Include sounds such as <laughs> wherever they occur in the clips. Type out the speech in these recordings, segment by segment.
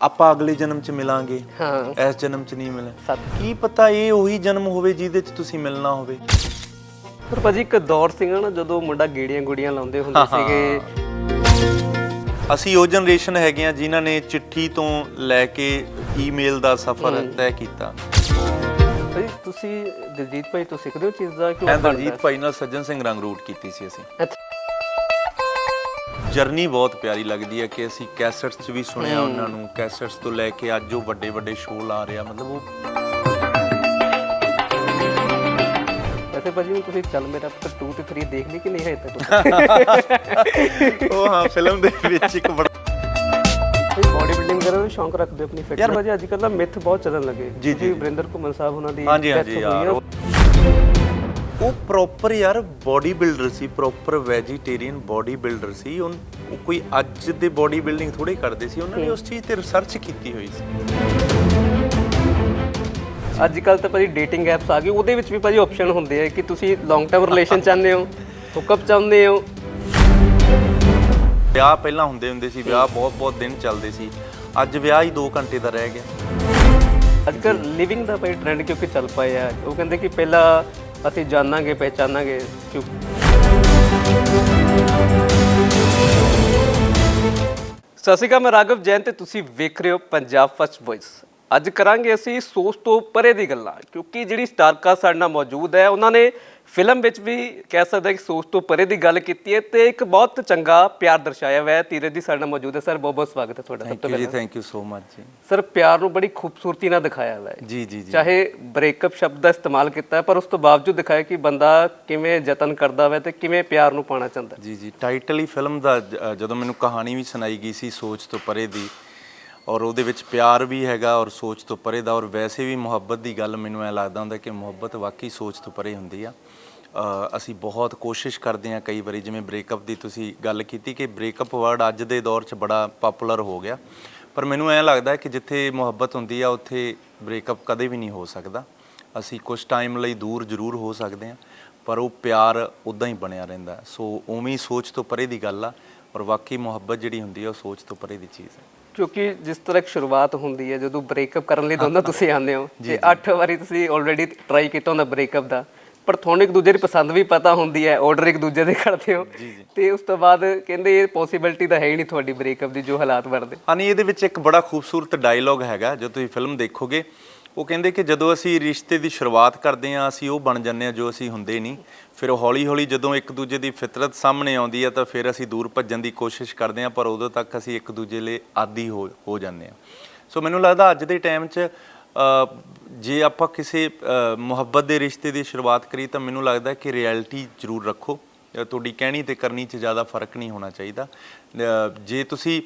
ਆਪਾਂ ਅਗਲੇ ਜਨਮ 'ਚ ਮਿਲਾਂਗੇ। ਹਾਂ। ਇਸ ਜਨਮ 'ਚ ਨਹੀਂ ਮਿਲੇ ਸੱਚ ਕੀ ਪਤਾ ਇਹ ਉਹੀ ਜਨਮ ਹੋਵੇ ਜਿਹਦੇ 'ਚ ਤੁਸੀਂ ਮਿਲਣਾ ਹੋਵੇ। ਪਰ ਭਾਜੀ ਇੱਕ ਦੌਰ ਸੀਗਾ ਨਾ ਜਦੋਂ ਮੁੰਡਾ ਗੇੜੀਆਂ ਗੁੜੀਆਂ ਲਾਉਂਦੇ ਹੁੰਦੇ ਸੀਗੇ। ਅਸੀਂ ਉਹ ਜਨਰੇਸ਼ਨ ਹੈਗੇ ਆ ਜਿਨ੍ਹਾਂ ਨੇ ਚਿੱਠੀ ਤੋਂ ਲੈ ਕੇ ਈਮੇਲ ਦਾ ਸਫ਼ਰ ਤੈਅ ਕੀਤਾ। ਭਾਜੀ ਤੁਸੀਂ ਦਿਲਜੀਤ ਭਾਈ ਤੋਂ ਸਿੱਖਦੇ ਹੋ ਚੀਜ਼ਾਂ ਕਿਉਂ ਮੈਂ ਦਲਜੀਤ ਭਾਈ ਨਾਲ ਸੱਜਣ ਸਿੰਘ ਰੰਗ ਰੂਟ ਕੀਤੀ ਸੀ ਅਸੀਂ। ਅੱਛਾ। ਜਰਨੀ ਬਹੁਤ ਪਿਆਰੀ ਲੱਗਦੀ ਹੈ ਕਿ ਅਸੀਂ ਕੈਸਟਸ 'ਚ ਵੀ ਸੁਣਿਆ ਉਹਨਾਂ ਨੂੰ ਕੈਸਟਸ ਤੋਂ ਲੈ ਕੇ ਅੱਜ ਉਹ ਵੱਡੇ ਵੱਡੇ ਸ਼ੋਅ ਲਾ ਰਿਹਾ ਮਤਲਬ ਉਹ ਵੈਸੇ ਭਾਜੀ ਹੁਣ ਤੁਸੀਂ ਚੱਲ ਮੇਰਾ ਪੁੱਤ 2 ਤੇ 3 ਦੇਖ ਲਈ ਕਿ ਨਹੀਂ ਹੈ ਤੱਕ? ਉਹ ਹਾਂ ਫਿਲਮ ਦੇ ਵਿੱਚ ਇੱਕ ਬੜਾ ਬਾਡੀ ਬਿਲਡਿੰਗ ਕਰਨ ਦਾ ਸ਼ੌਂਕ ਰੱਖਦੇ ਆਪਣੀ ਫਿਟਨੈਸ ਯਾਰ ਭਾਜੀ ਅੱਜ ਕੱਲ੍ਹ ਨਾ ਮਿੱਥ ਬਹੁਤ ਚੱਲਣ ਲੱਗੇ। ਜੀ, ਜੀ। ਵਰਿੰਦਰ ਘੁੰਮਣ ਸਾਹਿਬ ਉਹਨਾਂ ਦੀ ਹਾਂਜੀ ਹਾਂਜੀ ਯਾਰ। ਉਹ- ਪ੍ਰੋਪਰ ਯਾਰ ਬਾਡੀ ਬਿਲਡਰ ਸੀ ਪ੍ਰੋਪਰ ਵੈਜੀਟੇਰੀਅਨ ਬਾਡੀ ਬਿਲਡਰ ਸੀ। ਉਹ ਉਹ ਕੋਈ ਅੱਜ ਦੇ ਬਾਡੀ ਬਿਲਡਿੰਗ ਥੋੜੇ ਕਰਦੇ ਸੀ। ਉਹਨਾਂ ਨੇ ਉਸ ਚੀਜ਼ ਤੇ ਰਿਸਰਚ ਕੀਤੀ ਹੋਈ ਸੀ। ਅੱਜ ਕੱਲ ਤਾਂ ਭਾਜੀ ਡੇਟਿੰਗ ਐਪਸ ਆ ਗਏ। ਉਹਦੇ ਵਿੱਚ ਵੀ ਭਾਜੀ ਆਪਸ਼ਨ ਹੁੰਦੇ ਆ ਕਿ ਤੁਸੀਂ ਲੌਂਗ ਟਰਮ ਰਿਲੇਸ਼ਨ ਚਾਹੁੰਦੇ ਹੋ ਹੁਕਅਪ ਚਾਹੁੰਦੇ ਹੋ। ਵਿਆਹ ਪਹਿਲਾਂ ਹੁੰਦੇ ਹੁੰਦੇ ਸੀ ਵਿਆਹ ਬਹੁਤ ਬਹੁਤ ਦਿਨ ਚੱਲਦੇ ਸੀ। ਅੱਜ ਵਿਆਹ ਹੀ 2 ਘੰਟੇ ਦਾ ਰਹਿ ਗਿਆ। ਅੱਜ ਕੱਲ ਲਿਵਿੰਗ ਦਾ ਭਾਈ ਟ੍ਰੈਂਡ ਕਿਉਂਕਿ ਚੱਲ ਪਿਆ ਆ ਉਹ ਕਹਿੰਦੇ ਕਿ ਪਹਿਲਾਂ ਅਸੀਂ ਜਾਣਾਂਗੇ ਪਹਿਚਾਨਾਂਗੇ ਸਤਿ ਸ਼੍ਰੀ ਅਕਾਲ, ਮੈਂ ਰਾਘਵ ਜੈਨ ਤੇ ਤੁਸੀਂ ਵੇਖ ਰਹੇ ਹੋ ਪੰਜਾਬ ਫਸਟ ਵੌਇਸ ਅੱਜ ਕਰਾਂਗੇ ਅਸੀਂ ਸੋਚ ਤੋਂ ਪਰੇ ਦੀ ਗੱਲਾਂ ਕਿਉਂਕਿ ਜਿਹੜੀ ਸਟਾਰਕਾਸਟ ਸਾਡੇ ਨਾਲ ਮੌਜੂਦ ਹੈ ਉਹਨਾਂ ਨੇ ਫਿਲਮ ਵਿੱਚ ਵੀ ਕਹਿ ਸਕਦੇ ਕਿ ਸੋਚ ਤੋਂ ਪਰੇ ਦੀ ਗੱਲ ਕੀਤੀ ਹੈ ਤੇ ਇੱਕ ਬਹੁਤ ਚੰਗਾ ਪਿਆਰ ਦਰਸਾਇਆ ਹੋਇਆ ਹੈ। ਧੀਰਜ ਜੀ ਸਾਡੇ ਨਾਲ ਮੌਜੂਦ ਹੈ। ਸਰ ਬਹੁਤ ਬਹੁਤ ਸਵਾਗਤ ਹੈ ਤੁਹਾਡਾ ਸਭ ਤੋਂ ਯੂ ਜੀ ਪਹਿਲਾਂ। ਥੈਂਕ ਯੂ ਸੋ ਮਚ ਜੀ। ਸਰ ਪਿਆਰ ਨੂੰ ਬੜੀ ਖੂਬਸੂਰਤੀ ਨਾਲ ਦਿਖਾਇਆ ਹੋਇਆ ਹੈ। ਜੀ ਜੀ ਜੀ। ਚਾਹੇ ਬ੍ਰੇਕਅਪ ਸ਼ਬਦ ਦਾ ਇਸਤੇਮਾਲ ਕੀਤਾ ਪਰ ਉਸ ਤੋਂ ਬਾਵਜੂਦ ਦਿਖਾਇਆ ਕਿ ਬੰਦਾ ਕਿਵੇਂ ਯਤਨ ਕਰਦਾ ਹੈ ਤੇ ਕਿਵੇਂ ਪਿਆਰ ਨੂੰ ਪਾਣਾ ਚਾਹੁੰਦਾ। ਜੀ ਜੀ ਟਾਈਟਲ ਹੀ ਫਿਲਮ ਦਾ ਜਦੋਂ ਮੈਨੂੰ ਕਹਾਣੀ ਵੀ ਸੁਣਾਈ ਗਈ ਸੀ ਸੋਚ ਤੋਂ ਪਰੇ ਦੀ ਔਰ ਉਹਦੇ ਵਿੱਚ ਪਿਆਰ ਵੀ ਹੈਗਾ ਔਰ ਸੋਚ ਤੋਂ ਪਰੇ ਦਾ ਔਰ ਵੈਸੇ ਵੀ ਮੁਹੱਬਤ ਦੀ ਗੱਲ ਮੈਨੂੰ ਐ ਲੱਗਦਾ ਹੁੰਦਾ ਕਿ ਮੁਹੱਬਤ ਵਾਕਈ ਸੋਚ ਤੋਂ ਪਰੇ ਹੁੰਦੀ ਆ। ਅਸੀਂ ਬਹੁਤ ਕੋਸ਼ਿਸ਼ ਕਰਦੇ ਹਾਂ ਕਈ ਵਾਰੀ ਜਿਵੇਂ ਬ੍ਰੇਕਅਪ ਦੀ ਤੁਸੀਂ ਗੱਲ ਕੀਤੀ ਕਿ ਬ੍ਰੇਕਅਪ ਵਰਡ ਅੱਜ ਦੇ ਦੌਰ 'ਚ ਬੜਾ ਪਪੂਲਰ ਹੋ ਗਿਆ। ਪਰ ਮੈਨੂੰ ਐ ਲੱਗਦਾ ਕਿ ਜਿੱਥੇ ਮੁਹੱਬਤ ਹੁੰਦੀ ਆ, ਉੱਥੇ ਬ੍ਰੇਕਅਪ ਕਦੇ ਵੀ ਨਹੀਂ ਹੋ ਸਕਦਾ। ਅਸੀਂ ਕੁਝ ਟਾਈਮ ਲਈ ਦੂਰ ਜ਼ਰੂਰ ਹੋ ਸਕਦੇ ਹਾਂ, ਪਰ ਉਹ ਪਿਆਰ ਉਦਾਂ ਹੀ ਬਣਿਆ ਰਹਿੰਦਾ। ਸੋ ਉਵੇਂ ਹੀ ਸੋਚ ਤੋਂ ਪਰੇ ਦੀ ਗੱਲ ਆ ਔਰ ਵਾਕਈ ਮੁਹੱਬਤ ਜਿਹੜੀ ਹੁੰਦੀ ਆ, ਉਹ ਸੋਚ ਤੋਂ ਪਰੇ ਦੀ ਚੀਜ਼ ਹੈ ਕਿਉਂਕਿ ਜਿਸ ਤਰ੍ਹਾਂ ਇੱਕ ਸ਼ੁਰੂਆਤ ਹੁੰਦੀ ਹੈ ਜਦੋਂ ਬ੍ਰੇਕਅਪ ਕਰਨ ਲਈ ਦੋਨੋਂ ਤੁਸੀਂ ਆਉਂਦੇ ਹੋ ਤੇ 8 ਵਾਰੀ ਤੁਸੀਂ ਆਲਰੇਡੀ ਟਰਾਈ ਕੀਤਾ ਹੁੰਦਾ ਬ੍ਰੇਕਅਪ ਦਾ। ਪਰ ਤੁਹਾਨੂੰ ਇੱਕ ਦੂਜੇ ਦੀ ਪਸੰਦ ਵੀ ਪਤਾ ਹੁੰਦੀ ਹੈ ਆਰਡਰ ਇੱਕ ਦੂਜੇ ਦੇ ਕਰਦੇ ਹੋ। ਤੇ ਉਸ ਤੋਂ ਬਾਅਦ ਕਹਿੰਦੇ ਇਹ ਪੋਸੀਬਿਲਿਟੀ ਤਾਂ ਹੈ ਹੀ ਨਹੀਂ ਤੁਹਾਡੀ ਬ੍ਰੇਕਅਪ ਦੀ ਜੋ ਹਾਲਾਤ ਬਣਦੇ। ਹਾਨੀ ਇਹਦੇ ਵਿੱਚ ਇੱਕ ਬੜਾ ਖੂਬਸੂਰਤ ਡਾਇਲੌਗ ਹੈਗਾ ਜਦੋਂ ਤੁਸੀਂ ਫਿਲਮ ਦੇਖੋਗੇ। ਉਹ ਕਹਿੰਦੇ ਕਿ ਜਦੋਂ ਅਸੀਂ ਰਿਸ਼ਤੇ ਦੀ ਸ਼ੁਰੂਆਤ ਕਰਦੇ ਹਾਂ ਅਸੀਂ ਉਹ ਬਣ ਜਾਂਦੇ ਹਾਂ ਜੋ ਅਸੀਂ ਹੁੰਦੇ ਨਹੀਂ। ਫਿਰ ਉਹ ਹੌਲੀ ਹੌਲੀ ਜਦੋਂ ਇੱਕ ਦੂਜੇ ਦੀ ਫਿਤਰਤ ਸਾਹਮਣੇ ਆਉਂਦੀ ਹੈ ਤਾਂ ਫਿਰ ਅਸੀਂ ਦੂਰ ਭੱਜਣ ਦੀ ਕੋਸ਼ਿਸ਼ ਕਰਦੇ ਹਾਂ ਪਰ ਉਦੋਂ ਤੱਕ ਅਸੀਂ ਇੱਕ ਦੂਜੇ ਲਈ ਆਦੀ ਹੋ ਹੋ ਜਾਂਦੇ ਹਾਂ ਸੋ ਮੈਨੂੰ ਲੱਗਦਾ ਅੱਜ ਦੇ ਟਾਈਮ 'ਚ ਜੇ ਆਪਾਂ ਕਿਸੇ ਮੁਹੱਬਤ ਦੇ ਰਿਸ਼ਤੇ ਦੀ ਸ਼ੁਰੂਆਤ ਕਰੀ ਤਾਂ ਮੈਨੂੰ ਲੱਗਦਾ ਕਿ ਰਿਐਲਿਟੀ ਜ਼ਰੂਰ ਰੱਖੋ। ਤੁਹਾਡੀ ਕਹਿਣੀ ਤੇ ਕਰਨੀ 'ਚ ਜ਼ਿਆਦਾ ਫ਼ਰਕ ਨਹੀਂ ਹੋਣਾ ਚਾਹੀਦਾ। ਜੇ ਤੁਸੀਂ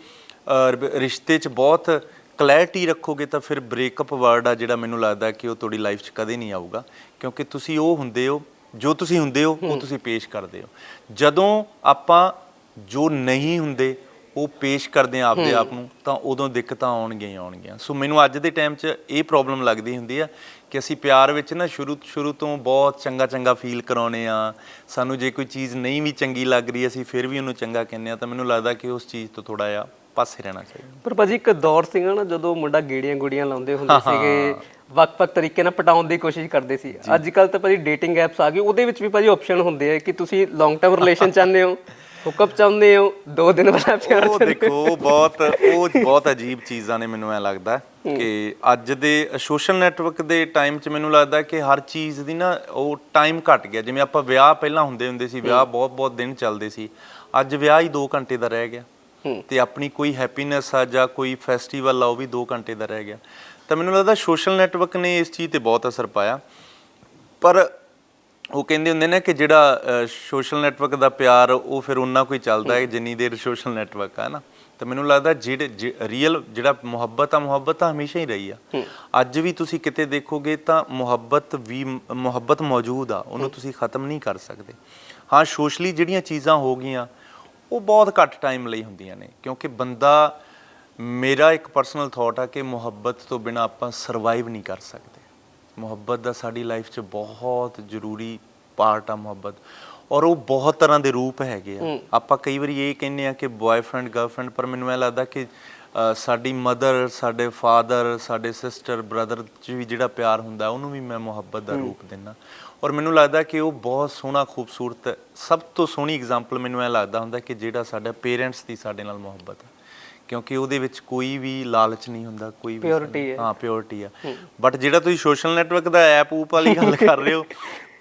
ਰਿਸ਼ਤੇ 'ਚ ਬਹੁਤ ਕਲੈਰਿਟੀ ਰੱਖੋਗੇ ਤਾਂ ਫਿਰ ਬ੍ਰੇਕਅਪ ਵਰਡ ਆ ਜਿਹੜਾ ਮੈਨੂੰ ਲੱਗਦਾ ਕਿ ਉਹ ਤੁਹਾਡੀ ਲਾਈਫ 'ਚ ਕਦੇ ਨਹੀਂ ਆਊਗਾ। ਕਿਉਂਕਿ ਤੁਸੀਂ ਉਹ ਹੁੰਦੇ ਹੋ ਜੋ ਤੁਸੀਂ ਹੁੰਦੇ ਹੋ ਉਹ ਤੁਸੀਂ ਪੇਸ਼ ਕਰਦੇ ਹੋ। ਜਦੋਂ ਆਪਾਂ ਜੋ ਨਹੀਂ ਹੁੰਦੇ ਉਹ ਪੇਸ਼ ਕਰਦੇ ਆ ਆਪਦੇ ਆਪ ਨੂੰ ਤਾਂ ਉਦੋਂ ਦਿੱਕਤਾਂ ਆਉਣਗੀਆਂ ਹੀ ਆਉਣਗੀਆਂ। ਸੋ ਮੈਨੂੰ ਅੱਜ ਦੇ ਟਾਈਮ 'ਚ ਇਹ ਪ੍ਰੋਬਲਮ ਲੱਗਦੀ ਹੁੰਦੀ ਆ ਕਿ ਅਸੀਂ ਪਿਆਰ ਵਿੱਚ ਨਾ ਸ਼ੁਰੂ ਸ਼ੁਰੂ ਤੋਂ ਬਹੁਤ ਚੰਗਾ ਚੰਗਾ ਫੀਲ ਕਰਾਉਨੇ ਆ ਸਾਨੂੰ ਜੇ ਕੋਈ ਚੀਜ਼ ਨਹੀਂ ਵੀ ਚੰਗੀ ਲੱਗ ਰਹੀ ਅਸੀਂ ਫਿਰ ਵੀ ਉਹਨੂੰ ਚੰਗਾ ਕਹਿੰਦੇ ਆ ਤਾਂ ਮੈਨੂੰ ਲੱਗਦਾ ਕਿ ਉਸ ਚੀਜ਼ ਤੋਂ ਥੋੜਾ ਜਿਹਾ ਪਾਸੇ ਰਹਿਣਾ ਚਾਹੀਦਾ। ਪਰ ਭਾਜੀ ਇੱਕ ਦੌਰ ਸੀਗਾ ਨਾ ਜਦੋਂ ਮੁੰਡਾ ਗੇੜੀਆਂ ਗੁੜੀਆਂ ਲਾਉਂਦੇ ਹੁੰਦੇ ਸੀਗੇ ਵੱਖ-ਵੱਖ ਤਰੀਕੇ ਨਾਲ ਪਟਾਉਣ ਦੀ ਕੋਸ਼ਿਸ਼ ਕਰਦੇ ਸੀ। ਅੱਜ ਕੱਲ ਤਾਂ ਭਾਜੀ ਡੇਟਿੰਗ ਐਪਸ ਆ ਗਏ ਉਹਦੇ ਵਿੱਚ ਵੀ ਭਾਜੀ ਆਪਸ਼ਨ ਹੁੰਦੇ ਆ ਕਿ ਤੁਸੀਂ ਲੌਂਗ ਟਰਮ ਰਿਲੇਸ਼ਨ ਚਾਹੁੰਦੇ ਹੋ ਹੁਕਅਪ ਚਾਹੁੰਦੇ ਹੋ ਦੋ ਦਿਨ ਵਾਲਾ ਪਿਆਰ ਉਹ ਦੇਖੋ ਬਹੁਤ ਉਹ <laughs> ਬਹੁਤ ਅਜੀਬ ਚੀਜ਼ਾਂ ਨੇ ਮੈਨੂੰ ਐ ਲੱਗਦਾ ਕਿ ਅੱਜ ਦੇ ਸੋਸ਼ਲ ਨੈਟਵਰਕ ਦੇ ਟਾਈਮ 'ਚ ਮੈਨੂੰ ਲੱਗਦਾ ਕਿ ਹਰ ਚੀਜ਼ ਦੀ ਨਾ ਉਹ ਟਾਈਮ ਘਟ ਗਿਆ। ਜਿਵੇਂ ਆਪਾਂ ਵਿਆਹ ਪਹਿਲਾਂ ਹੁੰਦੇ ਹੁੰਦੇ ਸੀ ਵਿਆਹ ਬਹੁਤ ਬਹੁਤ ਦਿਨ ਚੱਲਦੇ ਸੀ। ਅੱਜ ਵਿਆਹ ਹੀ 2 ਘੰਟੇ ਦਾ ਰਹਿ ਗਿਆ। ਤੇ ਆਪਣੀ ਕੋਈ ਹੈਪੀਨੈਸ ਆ ਜਾਂ ਕੋਈ ਫੈਸਟੀਵਲ ਆ ਉਹ ਵੀ 2 ਘੰਟੇ ਦਾ ਰਹਿ ਗਿਆ। ਤਾਂ ਮੈਨੂੰ ਲੱਗਦਾ ਸੋਸ਼ਲ ਨੈਟਵਰਕ ਨੇ ਇਸ ਚੀਜ਼ ਤੇ ਬਹੁਤ ਅਸਰ ਪਾਇਆ। ਪਰ ਉਹ ਕਹਿੰਦੇ ਹੁੰਦੇ ਨੇ ਕਿ ਜਿਹੜਾ ਸੋਸ਼ਲ ਨੈਟਵਰਕ ਦਾ ਪਿਆਰ ਉਹ ਫਿਰ ਉਹਨਾਂ ਕੋਈ ਚੱਲਦਾ ਹੈ ਜਿੰਨੀ ਦੇਰ ਸੋਸ਼ਲ ਨੈਟਵਰਕ ਆ ਨਾ? ਤਾਂ ਮੈਨੂੰ ਲੱਗਦਾ ਜਿਹੜੇ ਰੀਅਲ ਜਿਹੜਾ ਮੁਹੱਬਤ ਆ ਮੁਹੱਬਤ ਤਾਂ ਹਮੇਸ਼ਾ ਹੀ ਰਹੀ ਆ। ਅੱਜ ਵੀ ਤੁਸੀਂ ਕਿਤੇ ਦੇਖੋਗੇ ਤਾਂ ਮੁਹੱਬਤ ਵੀ ਮੁਹੱਬਤ ਮੌਜੂਦ ਆ ਉਹਨੂੰ ਤੁਸੀਂ ਖਤਮ ਨਹੀਂ ਕਰ ਸਕਦੇ। ਹਾਂ ਸੋਸ਼ਲੀ ਜਿਹੜੀਆਂ ਚੀਜ਼ਾਂ ਹੋ ਗਈਆਂ ਉਹ ਬਹੁਤ ਘੱਟ ਟਾਈਮ ਲਈ ਹੁੰਦੀਆਂ ਨੇ ਕਿਉਂਕਿ ਬੰਦਾ ਮੇਰਾ ਇੱਕ ਪਰਸਨਲ ਥਾਟ ਆ ਕਿ ਮੁਹੱਬਤ ਤੋਂ ਬਿਨਾ ਆਪਾਂ ਸਰਵਾਈਵ ਨਹੀਂ ਕਰ ਸਕਦੇ। ਮੁਹੱਬਤ ਦਾ ਸਾਡੀ ਲਾਈਫ 'ਚ ਬਹੁਤ ਜ਼ਰੂਰੀ ਪਾਰਟ ਆ ਮੁਹੱਬਤ ਔਰ ਉਹ ਬਹੁਤ ਤਰ੍ਹਾਂ ਦੇ ਰੂਪ ਹੈਗੇ ਆ। ਆਪਾਂ ਕਈ ਵਾਰੀ ਇਹ ਕਹਿੰਦੇ ਆ ਕਿ ਬॉयਫ੍ਰੈਂਡ ਗਰਲਫ੍ਰੈਂਡ ਪਰ ਮੈਨੂੰ ਇਹ ਲੱਗਦਾ ਕਿ ਸਾਡੀ ਮਦਰ ਸਾਡੇ ਫਾਦਰ ਸਾਡੇ ਸਿਸਟਰ ਬ੍ਰਦਰ ਚ ਵੀ ਜਿਹੜਾ ਪਿਆਰ ਹੁੰਦਾ ਉਹਨੂੰ ਵੀ ਮੈਂ ਮੁਹੱਬਤ ਦਾ ਰੂਪ ਦਿੰਦਾ। ਔਰ ਮੈਨੂੰ ਲੱਗਦਾ ਕਿ ਉਹ ਬਹੁਤ ਸੋਹਣਾ ਖੂਬਸੂਰਤ ਸਭ ਤੋਂ ਸੋਹਣੀ ਐਗਜ਼ਾਮਪਲ ਮੈਨੂੰ ਇਹ ਲੱਗਦਾ ਹੁੰਦਾ ਕਿ ਜਿਹੜਾ ਸਾਡਾ ਪੇਰੈਂਟਸ ਦੀ ਸਾਡੇ ਨਾਲ ਮੁਹੱਬਤ ਹੈ। ਕਿਉਂਕਿ ਉਹਦੇ ਵਿੱਚ ਕੋਈ ਵੀ ਲਾਲਚ ਨਹੀਂ ਹੁੰਦਾ ਕੋਈ ਵੀ Purity ਹੈ। ਹਾਂ ਪਿਓਰਿਟੀ ਆ ਬਟ ਜਿਹੜਾ ਤੁਸੀਂ ਸੋਸ਼ਲ ਨੈਟਵਰਕ ਦਾ ਐਪ ਊਪ ਵਾਲੀ <laughs> ਗੱਲ ਕਰ ਰਹੇ ਹੋ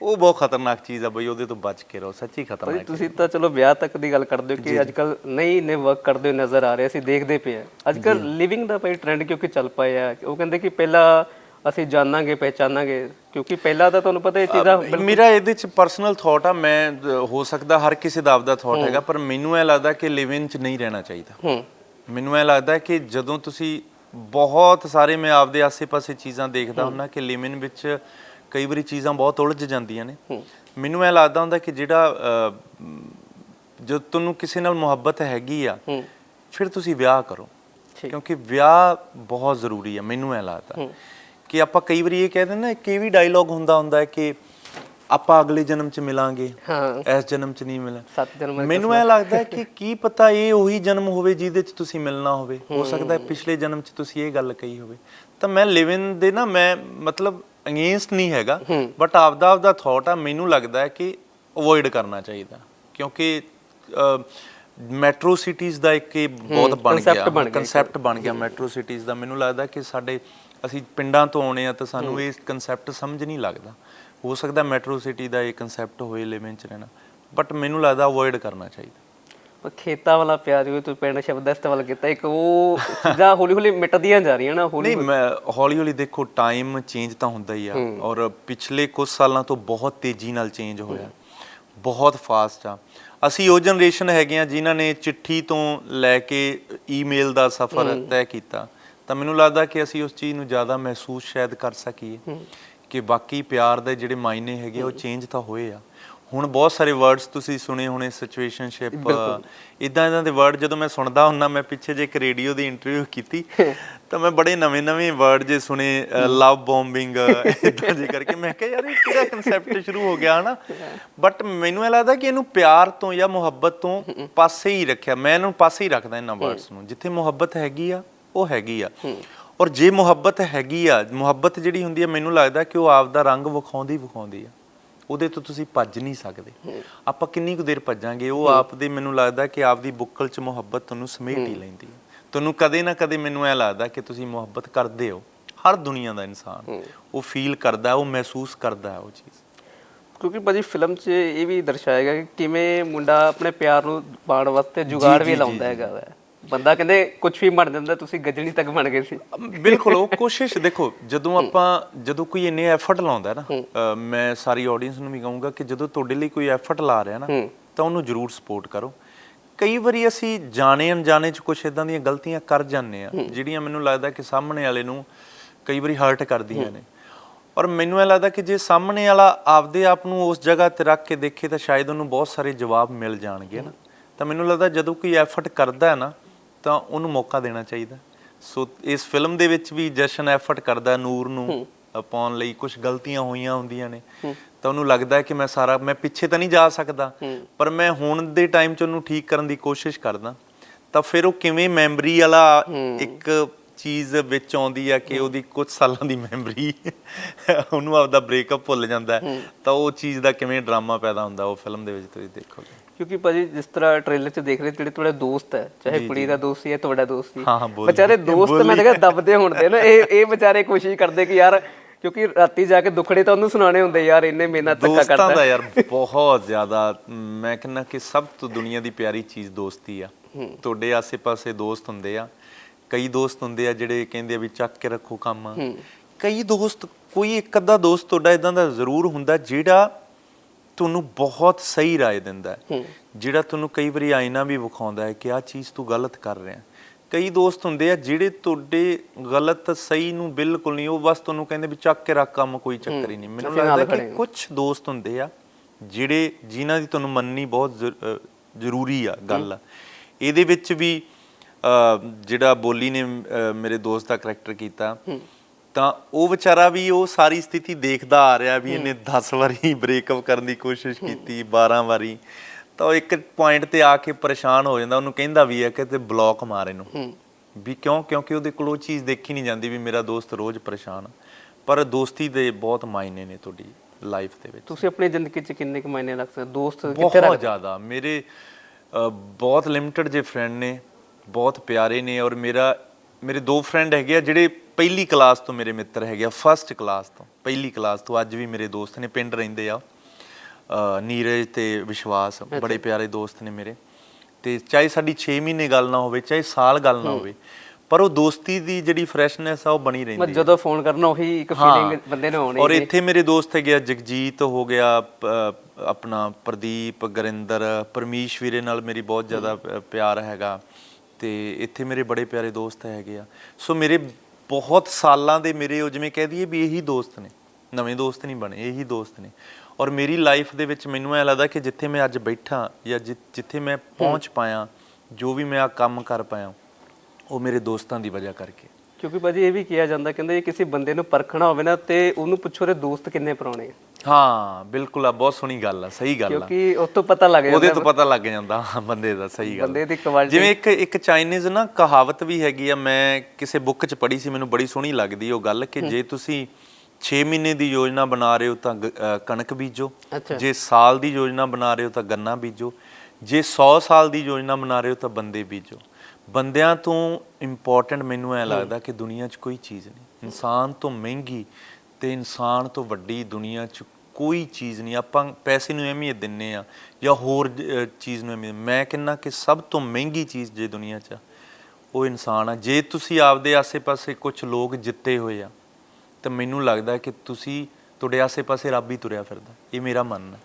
ਉਹ ਬਹੁਤ ਖਤਰਨਾਕ ਚੀਜ਼ ਆ ਬਈ ਉਹਦੇ ਤੋਂ ਬਚ ਕੇ ਰਹੋ ਸੱਚੀ ਖਤਰਨਾਕ ਤੁਸੀਂ ਤਾਂ ਚਲੋ ਵਿਆਹ ਤੱਕ ਦੀ ਗੱਲ ਕਰਦੇ ਹੋ ਕਿ ਅੱਜ ਕੱਲ ਨਹੀਂ ਨੇ ਵਰਕ ਕਰਦੇ ਹੋਏ ਨਜ਼ਰ ਆ ਰਹੇ ਅਸੀਂ ਦੇਖਦੇ ਪਏ ਆ ਅੱਜ ਕੱਲ ਲਿਵਿੰਗ ਦਾ ਭਾਈ ਟ੍ਰੈਂਡ ਕਿਉਂਕਿ ਚੱਲ ਪਿਆ ਉਹ ਕਹਿੰਦੇ ਕਿ ਪਹਿਲਾਂ ਅਸੀਂ ਜਾਣਾਂਗੇ ਪਹਿਚਾਨਾਂਗੇ ਕਿਉਂਕਿ ਪਹਿਲਾਂ ਤਾਂ ਤੁਹਾਨੂੰ ਪਤਾ ਇਹ ਚੀਜ਼ਾਂ ਮੇਰਾ ਇਹਦੇ ਚ ਪਰਸਨਲ ਥਾਟ ਆ ਮੈਂ ਹੋ ਸਕਦਾ ਹਰ ਕਿਸੇ ਦਾ ਆਪਦਾ ਥਾਟ ਹੈਗਾ ਪਰ ਮੈਨੂੰ ਇਹ ਲੱਗਦਾ ਕਿ ਲਿਵ ਇਨ ਚ ਨਹੀਂ ਰਹਿਣਾ ਚਾਹੀਦਾ। ਹੂੰ। ਮੈਨੂੰ ਇਹ ਲੱਗਦਾ ਕਿ ਜਦੋਂ ਤੁਸੀਂ ਬਹੁਤ ਸਾਰੇ ਮੈਂ ਆਪਦੇ ਆਸੇ-ਪਾਸੇ ਚੀਜ਼ਾਂ ਦੇਖਦਾ ਹੁੰਦਾ ਕਿ ਲਿਵ ਇਨ ਵਿੱਚ ਕਈ ਵਾਰੀ ਚੀਜ਼ਾਂ ਬਹੁਤ ਉਲਝ ਜਾਂਦੀਆਂ ਨੇ। ਮੈਨੂੰ ਇਹ ਲੱਗਦਾ ਹੁੰਦਾ ਕਿ ਜਿਹੜਾ ਜਦੋਂ ਤੁਹਾਨੂੰ ਕਿਸੇ ਨਾਲ ਮੁਹੱਬਤ ਹੈਗੀ ਆ ਫਿਰ ਤੁਸੀਂ ਵਿਆਹ ਕਰੋ। ਕਿਉਂਕਿ ਵਿਆਹ ਬਹੁਤ ਜ਼ਰੂਰੀ ਆ ਮੈਨੂੰ ਇਹ ਲੱਗਦਾ। ਕਿ ਆਪਾਂ ਕਈ ਵਾਰੀ ਇਹ ਕਹਿ ਦਿੰਦੇ ਨਾ ਕਿ ਵੀ ਡਾਇਲੌਗ ਹੁੰਦਾ ਹੁੰਦਾ ਹੈ ਕਿ ਆਪਾਂ ਅਗਲੇ ਜਨਮ 'ਚ ਮਿਲਾਂਗੇ ਹਾਂ। ਇਸ ਜਨਮ 'ਚ ਨਹੀਂ ਮਿਲਾਂ ਸੱਤ ਜਨਮ ਮੈਨੂੰ ਇਹ ਲੱਗਦਾ ਕਿ ਕੀ ਪਤਾ ਇਹ ਉਹੀ ਜਨਮ ਹੋਵੇ ਜਿਹਦੇ 'ਚ ਤੁਸੀਂ ਮਿਲਣਾ ਹੋਵੇ। ਹੋ ਸਕਦਾ ਹੈ ਪਿਛਲੇ ਜਨਮ 'ਚ ਤੁਸੀਂ ਇਹ ਗੱਲ ਕਹੀ ਹੋਵੇ। ਤਾਂ ਮੈਂ ਲਿਵ ਇਨ ਦੇ ਨਾ ਮੈਂ ਮਤਲਬ ਅਗੇਂਸਟ ਨਹੀਂ ਹੈਗਾ ਬਟ ਆਪਦਾ ਆਪਦਾ ਥਾਟ ਆ ਮੈਨੂੰ ਲੱਗਦਾ ਹੈ ਕਿ ਅਵੋਇਡ ਕਰਨਾ ਚਾਹੀਦਾ। ਕਿਉਂਕਿ ਮੈਟਰੋ ਸਿਟੀਜ਼ ਦਾ ਇੱਕ ਬਹੁਤ ਬਣ ਗਿਆ ਕਨਸੈਪਟ ਬਣ ਗਿਆ ਮੈਟਰੋ ਸਿਟੀਜ਼ ਦਾ। ਮੈਨੂੰ ਲੱਗਦਾ ਕਿ ਸਾਡੇ ਅਸੀਂ ਪਿੰਡਾਂ ਤੋਂ ਆਉਣੇ ਆ ਤਾਂ ਸਾਨੂੰ ਇਹ ਕਨਸੈਪਟ ਸਮਝ ਨਹੀਂ ਲੱਗਦਾ। ਹੋ ਸਕਦਾ ਮੈਟਰੋ ਸਿਟੀ ਦਾ ਇਹ ਕਨਸੈਪਟ ਹੋਏ ਲਿਵਿੰਗ ਚ ਰਹਿਣਾ। ਬਟ ਮੈਨੂੰ ਲੱਗਦਾ ਅਵੋਇਡ ਕਰਨਾ ਚਾਹੀਦਾ। ਪਰ ਖੇਤਾਂ ਵਾਲਾ ਪਿਆਰ ਜਿਵੇਂ ਤੁਸੀਂ ਪਿੰਡ ਸ਼ਬਦ ਦਾ ਇਸਤੇਮਾਲ ਕੀਤਾ ਇੱਕ ਉਹ ਚੀਜ਼ਾਂ ਹੌਲੀ ਹੌਲੀ ਮਿਟਦੀਆਂ ਜਾ ਰਹੀਆਂ ਨਾ ਹੌਲੀ ਨਹੀਂ ਮੈਂ ਹੌਲੀ ਹੌਲੀ ਦੇਖੋ ਟਾਈਮ ਚੇਂਜ ਤਾਂ ਹੁੰਦਾ ਹੀ ਆ। ਔਰ ਪਿਛਲੇ ਕੁਝ ਸਾਲਾਂ ਤੋਂ ਬਹੁਤ ਤੇਜ਼ੀ ਨਾਲ ਚੇਂਜ ਹੋਇਆ। ਬਹੁਤ ਫਾਸਟ ਆ। ਅਸੀਂ ਉਹ ਜਨਰੇਸ਼ਨ ਹੈਗੇ ਆ ਜਿਨ੍ਹਾਂ ਨੇ ਚਿੱਠੀ ਤੋਂ ਲੈ ਕੇ ਈਮੇਲ ਦਾ ਸਫ਼ਰ ਤੈਅ ਕੀਤਾ। ਤਾਂ ਮੈਨੂੰ ਲੱਗਦਾ ਕਿ ਅਸੀਂ ਉਸ ਚੀਜ਼ ਨੂੰ ਜ਼ਿਆਦਾ ਮਹਿਸੂਸ ਸ਼ਾਇਦ ਕਰ ਸਕੀਏ ਕਿ ਬਾਕੀ ਪਿਆਰ ਦੇ ਜਿਹੜੇ ਮਾਇਨੇ ਹੈਗੇ ਉਹ ਚੇਂਜ ਤਾਂ ਹੋਏ ਆ। ਹੁਣ ਬਹੁਤ ਸਾਰੇ ਵਰਡਸ ਤੁਸੀਂ ਸੁਣੇ ਹੋਣੇ ਸਿਚੁਏਸ਼ਨਸ਼ਿਪ ਇਦਾਂ ਇਦਾਂ ਦੇ ਵਰਡ ਜਦੋਂ ਮੈਂ ਸੁਣਦਾ ਹੁੰਨਾ ਮੈਂ ਪਿੱਛੇ ਜੇ ਇੱਕ ਰੇਡੀਓ ਦੀ ਇੰਟਰਵਿਊ ਕੀਤੀ <laughs> ਤਾਂ ਮੈਂ ਬੜੇ ਨਵੇਂ-ਨਵੇਂ ਵਰਡ ਜੇ ਸੁਣੇ ਲਵ ਬੌਂਬਿੰਗ ਇਦਾਂ ਜੇ ਕਰਕੇ ਮੈਂ ਕਿਹਾ ਯਾਰ ਇਹ ਕਿਹੜਾ ਕਨਸੈਪਟ ਸ਼ੁਰੂ ਹੋ ਗਿਆ ਹਨਾ? <laughs> ਬਟ ਮੈਨੂੰ ਇਹ ਲੱਗਦਾ ਕਿ ਇਹਨੂੰ ਪਿਆਰ ਤੋਂ ਜਾਂ ਮੁਹੱਬਤ ਤੋਂ <laughs> ਪਾਸੇ ਹੀ ਰੱਖਿਆ ਮੈਂ ਇਹਨੂੰ ਪਾਸੇ ਹੀ ਰੱਖਦਾ ਇਹਨਾਂ ਵਰਡਸ ਨੂੰ ਜਿੱਥੇ ਮੁਹੱਬਤ ਹੈਗੀ ਆ ਉਹ ਹੈਗੀ ਆ। ਔਰ ਜੇ ਮੁਹੱਬਤ ਹੈਗੀ ਆ ਮੁਹੱਬਤ ਜਿਹੜੀ ਹੁੰਦੀ ਆ ਮੈਨੂੰ ਲੱਗਦਾ ਕਿ ਉਹ ਆਪ ਦਾ ਰੰਗ ਵਿਖਾਉਂਦੀ ਵਿਖਾਉਂਦੀ ਆ। ਉਹਦੇ ਤੋਂ ਤੁਸੀਂ ਭੱਜ ਨਹੀਂ ਸਕਦੇ। ਆਪਾਂ ਕਿੰਨੀ ਕੁ ਦੇਰ ਭੱਜਾਂਗੇ ਉਹ ਆਪ ਦੇ ਮੈਨੂੰ ਲੱਗਦਾ ਕਿ ਆਪ ਦੀ ਬੁੱਕਲ 'ਚ ਮੁਹੱਬਤ ਤੁਹਾਨੂੰ ਸਮੇਟ ਹੀ ਲੈਂਦੀ ਹੈ ਤੁਹਾਨੂੰ ਕਦੇ ਨਾ ਕਦੇ ਮੈਨੂੰ ਇਹ ਲੱਗਦਾ ਕਿ ਤੁਸੀਂ ਮੁਹੱਬਤ ਕਰਦੇ ਹੋ। ਹਰ ਦੁਨੀਆ ਦਾ ਇਨਸਾਨ ਉਹ ਫੀਲ ਕਰਦਾ ਉਹ ਮਹਿਸੂਸ ਕਰਦਾ ਉਹ ਚੀਜ਼। ਕਿਉਂਕਿ ਭਾਜੀ ਫਿਲਮ 'ਚ ਇਹ ਵੀ ਦਰਸਾਇਆ ਗਿਆ ਕਿ ਕਿਵੇਂ ਮੁੰਡਾ ਆਪਣੇ ਪਿਆਰ ਨੂੰ ਪਾਉਣ ਵਾਸਤੇ ਜੁਗਾੜ ਵੀ ਲਾਉਂਦਾ ਹੈਗਾ ਵਾ। ਬੰਦਾ ਕਹਿੰਦੇ ਕੁਝ ਵੀ ਬਣ ਜਾਂਦਾ ਤੁਸੀਂ ਗੱਜਣੀ ਤੱਕ ਬਣ ਗਏ ਸੀ। ਬਿਲਕੁਲ ਉਹ ਕੋਸ਼ਿਸ਼ ਦੇਖੋ ਜਦੋਂ ਆਪਾਂ ਜਦੋਂ ਕੋਈ ਇੰਨੇ ਐਫਰਟ ਲਾਉਂਦਾ ਨਾ ਮੈਂ ਸਾਰੀ ਆਡੀਅנס ਨੂੰ ਵੀ ਕਹੂੰਗਾ ਕਿ ਜਦੋਂ ਤੁਹਾਡੇ ਲਈ ਕੋਈ ਐਫਰਟ ਲਾ ਰਿਹਾ ਨਾ ਤਾਂ ਉਹਨੂੰ ਜਰੂਰ ਸਪੋਰਟ ਕਰੋ। ਕਈ ਵਾਰੀ ਅਸੀਂ ਜਾਣੇ ਅਣਜਾਣੇ ਚ ਕੁਝ ਇਦਾਂ ਦੀਆਂ ਗਲਤੀਆਂ ਕਰ ਜਾਂਦੇ ਆ ਜਿਹੜੀਆਂ ਮੈਨੂੰ ਲੱਗਦਾ ਕਿ ਸਾਹਮਣੇ ਵਾਲੇ ਨੂੰ ਕਈ ਵਾਰੀ ਹਰਟ ਕਰਦੀਆਂ ਨੇ। ਔਰ ਮੈਨੂੰ ਇਹ ਲੱਗਦਾ ਕਿ ਜੇ ਸਾਹਮਣੇ ਵਾਲਾ ਆਪਦੇ ਆਪ ਨੂੰ ਉਸ ਜਗ੍ਹਾ ਤੇ ਰੱਖ ਕੇ ਦੇਖੇ ਤਾਂ ਸ਼ਾਇਦ ਉਹਨੂੰ ਬਹੁਤ ਸਾਰੇ ਜਵਾਬ ਮਿਲ ਜਾਣਗੇ ਨਾ। ਤਾਂ ਮੈਨੂੰ ਲੱਗਦਾ ਜਦੋਂ ਕੋਈ ਐਫਰਟ ਕਰਦਾ ਹੈ ਨਾ ਤਾਂ ਉਹਨੂੰ ਮੌਕਾ ਦੇਣਾ ਚਾਹੀਦਾ। ਸੋ ਇਸ ਫਿਲਮ ਦੇ ਵਿੱਚ ਵੀ ਜਸ਼ਨ ਐਫਰਟ ਕਰਦਾ ਨੂਰ ਨੂੰ ਪਾਉਣ ਲਈ ਕੁਝ ਗਲਤੀਆਂ ਹੋਈਆਂ ਹੁੰਦੀਆਂ ਨੇ। ਤਾਂ ਉਹਨੂੰ ਲੱਗਦਾ ਹੈ ਕਿ ਮੈਂ ਸਾਰਾ ਮੈਂ ਪਿੱਛੇ ਤਾਂ ਨਹੀਂ ਜਾ ਸਕਦਾ। ਪਰ ਮੈਂ ਹੁਣ ਦੇ ਟਾਈਮ 'ਚ ਉਹਨੂੰ ਠੀਕ ਕਰਨ ਦੀ ਕੋਸ਼ਿਸ਼ ਕਰਦਾ। ਤਾਂ ਫਿਰ ਉਹ ਕਿਵੇਂ ਮੈਮਰੀ ਵਾਲਾ ਇੱਕ ਚੀਜ਼ ਵਿੱਚ ਆਉਂਦੀ ਆ ਕਿ ਉਹਦੀ ਕੁਝ ਸਾਲਾਂ ਦੀ ਮੈਮਰੀ ਉਹਨੂੰ ਆਪਦਾ ਬ੍ਰੇਕਅਪ ਭੁੱਲ ਜਾਂਦਾ। ਤਾਂ ਉਹ ਚੀਜ਼ ਦਾ ਕਿਵੇਂ ਡਰਾਮਾ ਪੈਦਾ ਹੁੰਦਾ ਉਹ ਫਿਲਮ ਦੇ ਵਿੱਚ ਤੁਸੀਂ ਦੇਖੋਗੇ। ਕਿਉਂਕਿ ਭਾਜੀ ਜਿਸ ਤਰ੍ਹਾਂ ਟ੍ਰੇਲਰ 'ਚ ਦੇਖ ਰਹੇ ਜਿਹੜੇ ਤੁਹਾਡਾ ਦੋਸਤ ਹੈ ਚਾਹੇ ਕੁੜੀ ਦਾ ਦੋਸਤ ਸੀ ਜਾਂ ਤੁਹਾਡਾ ਦੋਸਤ ਸੀ ਹਾਂ, ਹਾਂ, ਬੋਲੀ। ਵਿਚਾਰੇ ਦੋਸਤ ਮੈਂ ਦੇਖਿਆ ਦਬਦੇ ਹੁੰਦੇ ਨਾ ਇਹ ਇਹ ਵਿਚਾਰੇ ਕੋਸ਼ਿਸ਼ ਕਰਦੇ ਕਿ ਯਾਰ ਕਿਉਂਕਿ ਰਾਤੀ ਜਾ ਕੇ ਦੁੱਖੜੇ ਤਾਂ ਉਹਨੂੰ ਸੁਣਾਣੇ ਹੁੰਦੇ ਯਾਰ ਇੰਨੇ ਮੇਨਾ ਧੱਕਾ ਦੋਸਤਾਂ ਕਰਦਾ। ਦਾ ਯਾਰ ਬਹੁਤ ਜ਼ਿਆਦਾ ਮੈਂ ਕਹਿੰਦਾ ਕਿ ਸਭ ਤੋਂ ਦੁਨੀਆ ਦੀ ਪਿਆਰੀ ਚੀਜ਼ ਦੋਸਤੀ ਆ। ਤੁਹਾਡੇ ਆਸੇ-ਪਾਸੇ ਦੋਸਤ ਹੁੰਦੇ ਆ ਕਈ ਦੋਸਤ ਹੁੰਦੇ ਆ ਜਿਹੜੇ ਕਹਿੰਦੇ ਆ ਵੀ ਚੱਕ ਕੇ ਰੱਖੋ ਕੰਮ। ਕਈ ਦੋਸਤ ਕੋਈ ਇੱਕ ਅੱਧਾ ਦੋਸਤ ਤੁਹਾਡਾ ਇਦਾਂ ਦਾ ਜ਼ਰੂਰ ਹੁੰਦਾ ਜਿਹੜਾ ਤੁਹਾਨੂੰ ਬਹੁਤ ਸਹੀ ਰਾਏ ਦਿੰਦਾ ਹੈ। ਜਿਹੜਾ ਤੁਹਾਨੂੰ ਕਈ ਵਾਰੀ ਆਇਨਾ ਵੀ ਵਿਖਾਉਂਦਾ ਹੈ ਕਿ ਆਹ ਚੀਜ਼ ਤੂੰ ਗਲਤ ਕਰ ਰਿਹਾ ਕਈ ਦੋਸਤ ਹੁੰਦੇ ਆ ਜਿਹੜੇ ਤੁਹਾਡੇ ਗਲਤ ਸਹੀ ਨੂੰ ਬਿਲਕੁਲ ਨਹੀਂ ਉਹ ਬਸ ਤੁਹਾਨੂੰ ਕਹਿੰਦੇ ਵੀ ਚੱਕ ਕੇ ਰੱਖ ਕੰਮ ਕੋਈ ਚੱਕਰ ਹੀ ਨਹੀਂ। ਮੈਨੂੰ ਲੱਗਦਾ ਕਿ ਕੁਝ ਦੋਸਤ ਹੁੰਦੇ ਆ ਜਿਹੜੇ ਜਿਨ੍ਹਾਂ ਦੀ ਤੁਹਾਨੂੰ ਮੰਨਣੀ ਬਹੁਤ ਜ਼ਰੂਰੀ ਆ ਗੱਲ। ਇਹਦੇ ਵਿੱਚ ਵੀ ਜਿਹੜਾ ਬੋਲੀ ਨੇ ਮੇਰੇ ਦੋਸਤ ਦਾ ਕਰੈਕਟਰ ਕੀਤਾ। ਤਾਂ ਉਹ ਵਿਚਾਰਾ ਵੀ ਉਹ ਸਾਰੀ ਸਥਿਤੀ ਦੇਖਦਾ ਆ ਰਿਹਾ ਵੀ ਇਹਨੇ 10 ਵਾਰੀ ਬ੍ਰੇਕਅਪ ਕਰਨ ਦੀ ਕੋਸ਼ਿਸ਼ ਕੀਤੀ 12 ਵਾਰੀ। ਤਾਂ ਉਹ ਇੱਕ ਪੁਆਇੰਟ ਤੇ ਆ ਕੇ ਪਰੇਸ਼ਾਨ ਹੋ ਜਾਂਦਾ ਉਹਨੂੰ ਕਹਿੰਦਾ ਵੀ ਹੈ ਕਿ ਤੇ ਬਲੌਕ ਮਾਰ ਇਹਨੂੰ। ਵੀ ਕਿਉਂ? ਕਿਉਂਕਿ ਉਹਦੇ ਕੋਲ ਉਹ ਚੀਜ਼ ਦੇਖੀ ਨਹੀਂ ਜਾਂਦੀ ਵੀ ਮੇਰਾ ਦੋਸਤ ਰੋਜ਼ ਪਰੇਸ਼ਾਨ। ਪਰ ਦੋਸਤੀ ਦੇ ਬਹੁਤ ਮਾਇਨੇ ਨੇ ਤੁਹਾਡੀ ਲਾਈਫ ਦੇ ਵਿੱਚ। ਤੁਸੀਂ ਆਪਣੀ ਜ਼ਿੰਦਗੀ 'ਚ ਕਿੰਨੇ ਕੁ ਮਾਇਨੇ ਰੱਖ ਸਕਦੇ? ਦੋਸਤ ਕਿੱਥੇ ਬਹੁਤ ਰੱਖਦੇ ਜ਼ਿਆਦਾ। ਮੇਰੇ ਬਹੁਤ ਲਿਮਟਿਡ ਜੇ ਫਰੈਂਡ ਨੇ ਬਹੁਤ ਪਿਆਰੇ ਨੇ ਔਰ ਮੇਰਾ ਮੇਰੇ ਦੋ ਫਰੈਂਡ ਹੈਗੇ ਆ ਜਿਹੜੇ ਪਹਿਲੀ ਕਲਾਸ ਤੋਂ ਮੇਰੇ ਮਿੱਤਰ ਹੈਗੇ ਆ ਫਰਸਟ ਕਲਾਸ ਤੋਂ ਪਹਿਲੀ ਕਲਾਸ ਤੋਂ ਅੱਜ ਵੀ ਮੇਰੇ ਦੋਸਤ ਨੇ ਪਿੰਡ ਰਹਿੰਦੇ ਆ ਅ, ਨੀਰਜ ਤੇ ਵਿਸ਼ਵਾਸ ਬੜੇ ਪਿਆਰੇ ਦੋਸਤ ਨੇ ਮੇਰੇ। ਤੇ ਚਾਹੇ ਸਾਡੀ 6 ਮਹੀਨੇ ਗੱਲ ਨਾ ਹੋਵੇ ਚਾਹੇ ਸਾਲ ਗੱਲ ਨਾ ਹੋਵੇ ਪਰ ਉਹ ਦੋਸਤੀ ਦੀ ਜਿਹੜੀ ਫਰੈਸ਼ਨੈਸ ਆ ਉਹ ਬਣੀ ਰਹਿੰਦੀ ਮੈਂ ਜਦੋਂ ਫੋਨ ਕਰਨਾ ਉਹੀ ਇੱਕ ਹਾਂ। ਫੀਲਿੰਗ ਬੰਦੇ ਨੂੰ ਆਉਣੀ ਔਰ ਇੱਥੇ ਮੇਰੇ ਦੋਸਤ ਹੈਗੇ ਆ ਜਗਜੀਤ ਹੋ ਗਿਆ ਪ- ਆਪਣਾ ਪ੍ਰਦੀਪ ਗੁਰਿੰਦਰ ਪਰਮੀਸ਼ ਵੀਰੇ ਨਾਲ ਮੇਰੀ ਬਹੁਤ ਜ਼ਿਆਦਾ ਪ- ਪਿਆਰ ਹੈਗਾ। ਤੇ ਇੱਥੇ ਮੇਰੇ ਬੜੇ ਪਿਆਰੇ ਦੋਸਤ ਹੈਗੇ ਆ। ਸੋ ਮੇਰੇ ਬਹੁਤ ਸਾਲਾਂ ਦੇ ਮੇਰੇ ਉਹ ਜਿਵੇਂ ਕਹਿ ਦਈਏ ਵੀ ਇਹੀ ਦੋਸਤ ਨੇ ਨਵੇਂ ਦੋਸਤ ਨਹੀਂ ਬਣੇ ਇਹੀ ਦੋਸਤ ਨੇ। ਔਰ ਮੇਰੀ ਲਾਈਫ ਦੇ ਵਿੱਚ ਮੈਨੂੰ ਐ ਲੱਗਦਾ ਕਿ ਜਿੱਥੇ ਮੈਂ ਅੱਜ ਬੈਠਾ ਜਾਂ ਜਿ- ਜਿੱਥੇ ਮੈਂ ਪਹੁੰਚ ਪਾਇਆ ਜੋ ਵੀ ਮੈਂ ਆ ਕੰਮ ਕਰ ਪਾਇਆ ਉਹ ਮੇਰੇ ਦੋਸਤਾਂ ਦੀ ਵਜ੍ਹਾ ਕਰਕੇ। ਕਿਉਂਕਿ ਭਾਜੀ ਇਹ ਵੀ ਕਿਹਾ ਜਾਂਦਾ ਕਹਿੰਦੇ ਜੇ ਕਿਸੇ ਬੰਦੇ ਨੂੰ ਪਰਖਣਾ ਹੋਵੇ ਨਾ ਤੇ ਉਹਨੂੰ ਪੁੱਛੋ ਉਹਦੇ ਦੋਸਤ ਕਿੰਨੇ ਪੁਰਾਣੇ ਆ। ਹਾਂ ਬਿਲਕੁਲ ਆ ਬਹੁਤ ਸੋਹਣੀ ਗੱਲ ਆ ਸਹੀ ਗੱਲ ਆ। ਕਿਉਂਕਿ ਉਸ ਤੋਂ ਪਤਾ ਲੱਗ ਉਹਦੇ ਜਾਂਦਾ ਤੋਂ ਪਤਾ ਲੱਗ ਜਾਂਦਾ ਬੰਦੇ ਦਾ ਸਹੀ ਗੱਲ ਬੰਦੇ ਦੀ ਕੁਆਲਿਟੀ ਜਿਵੇਂ ਇੱਕ ਇੱਕ ਚਾਈਨੀਜ਼ ਨਾ ਕਹਾਵਤ ਵੀ ਹੈਗੀ ਆ ਮੈਂ ਕਿਸੇ ਬੁੱਕ 'ਚ ਪੜ੍ਹੀ ਸੀ ਮੈਨੂੰ ਬੜੀ ਸੋਹਣੀ ਲੱਗਦੀ ਉਹ ਗੱਲ ਕਿ ਜੇ ਤੁਸੀਂ 6 ਮਹੀਨੇ ਦੀ ਯੋਜਨਾ ਬਣਾ ਰਹੇ ਹੋ ਤਾਂ ਕਣਕ ਬੀਜੋ। ਜੇ ਸਾਲ ਦੀ ਯੋਜਨਾ ਬਣਾ ਰਹੇ ਹੋ ਤਾਂ ਗੰਨਾ ਬੀਜੋ। ਜੇ 100 ਸਾਲ ਦੀ ਯੋਜਨਾ ਬਣਾ ਰਹੇ ਹੋ ਤਾਂ ਬੰਦੇ ਬੀਜੋ। ਬੰਦਿਆਂ ਤੋਂ ਇੰਪੋਰਟੈਂਟ ਮੈਨੂੰ ਐ ਲੱਗਦਾ ਕਿ ਦੁਨੀਆ 'ਚ ਕੋਈ ਚੀਜ਼ ਨਹੀਂ। ਇਨਸਾਨ ਤੋਂ ਮਹਿੰਗੀ ਤੇ ਇਨਸਾਨ ਤੋਂ ਵੱਡੀ ਦੁਨੀਆ 'ਚ ਕੋਈ ਚੀਜ਼ ਨਹੀਂ। ਆਪਾਂ ਪੈਸੇ ਨੂੰ ਅਹਿਮੀਅਤ ਦਿੰਨੇ ਆ ਜਾਂ ਹੋਰ ਚੀਜ਼ ਨੂੰ ਅਹਿਮੀਅਤ। ਮੈਂ ਕਹਿੰਨਾ ਕਿ ਸਭ ਤੋਂ ਮਹਿੰਗੀ ਚੀਜ਼ ਜੇ ਦੁਨੀਆ 'ਚ ਉਹ ਇਨਸਾਨ ਆ। ਜੇ ਤੁਸੀਂ ਆਪਦੇ ਆਸੇ-ਪਾਸੇ ਕੁਝ ਲੋਕ ਜਿੱਤੇ ਹੋਏ ਆ ਤਾਂ ਮੈਨੂੰ ਲੱਗਦਾ ਕਿ ਤੁਸੀਂ ਤੁਹਾਡੇ ਆਸੇ-ਪਾਸੇ ਰੱਬ ਹੀ ਤੁਰਿਆ ਫਿਰਦਾ। ਇਹ ਮੇਰਾ ਮੰਨਣਾ।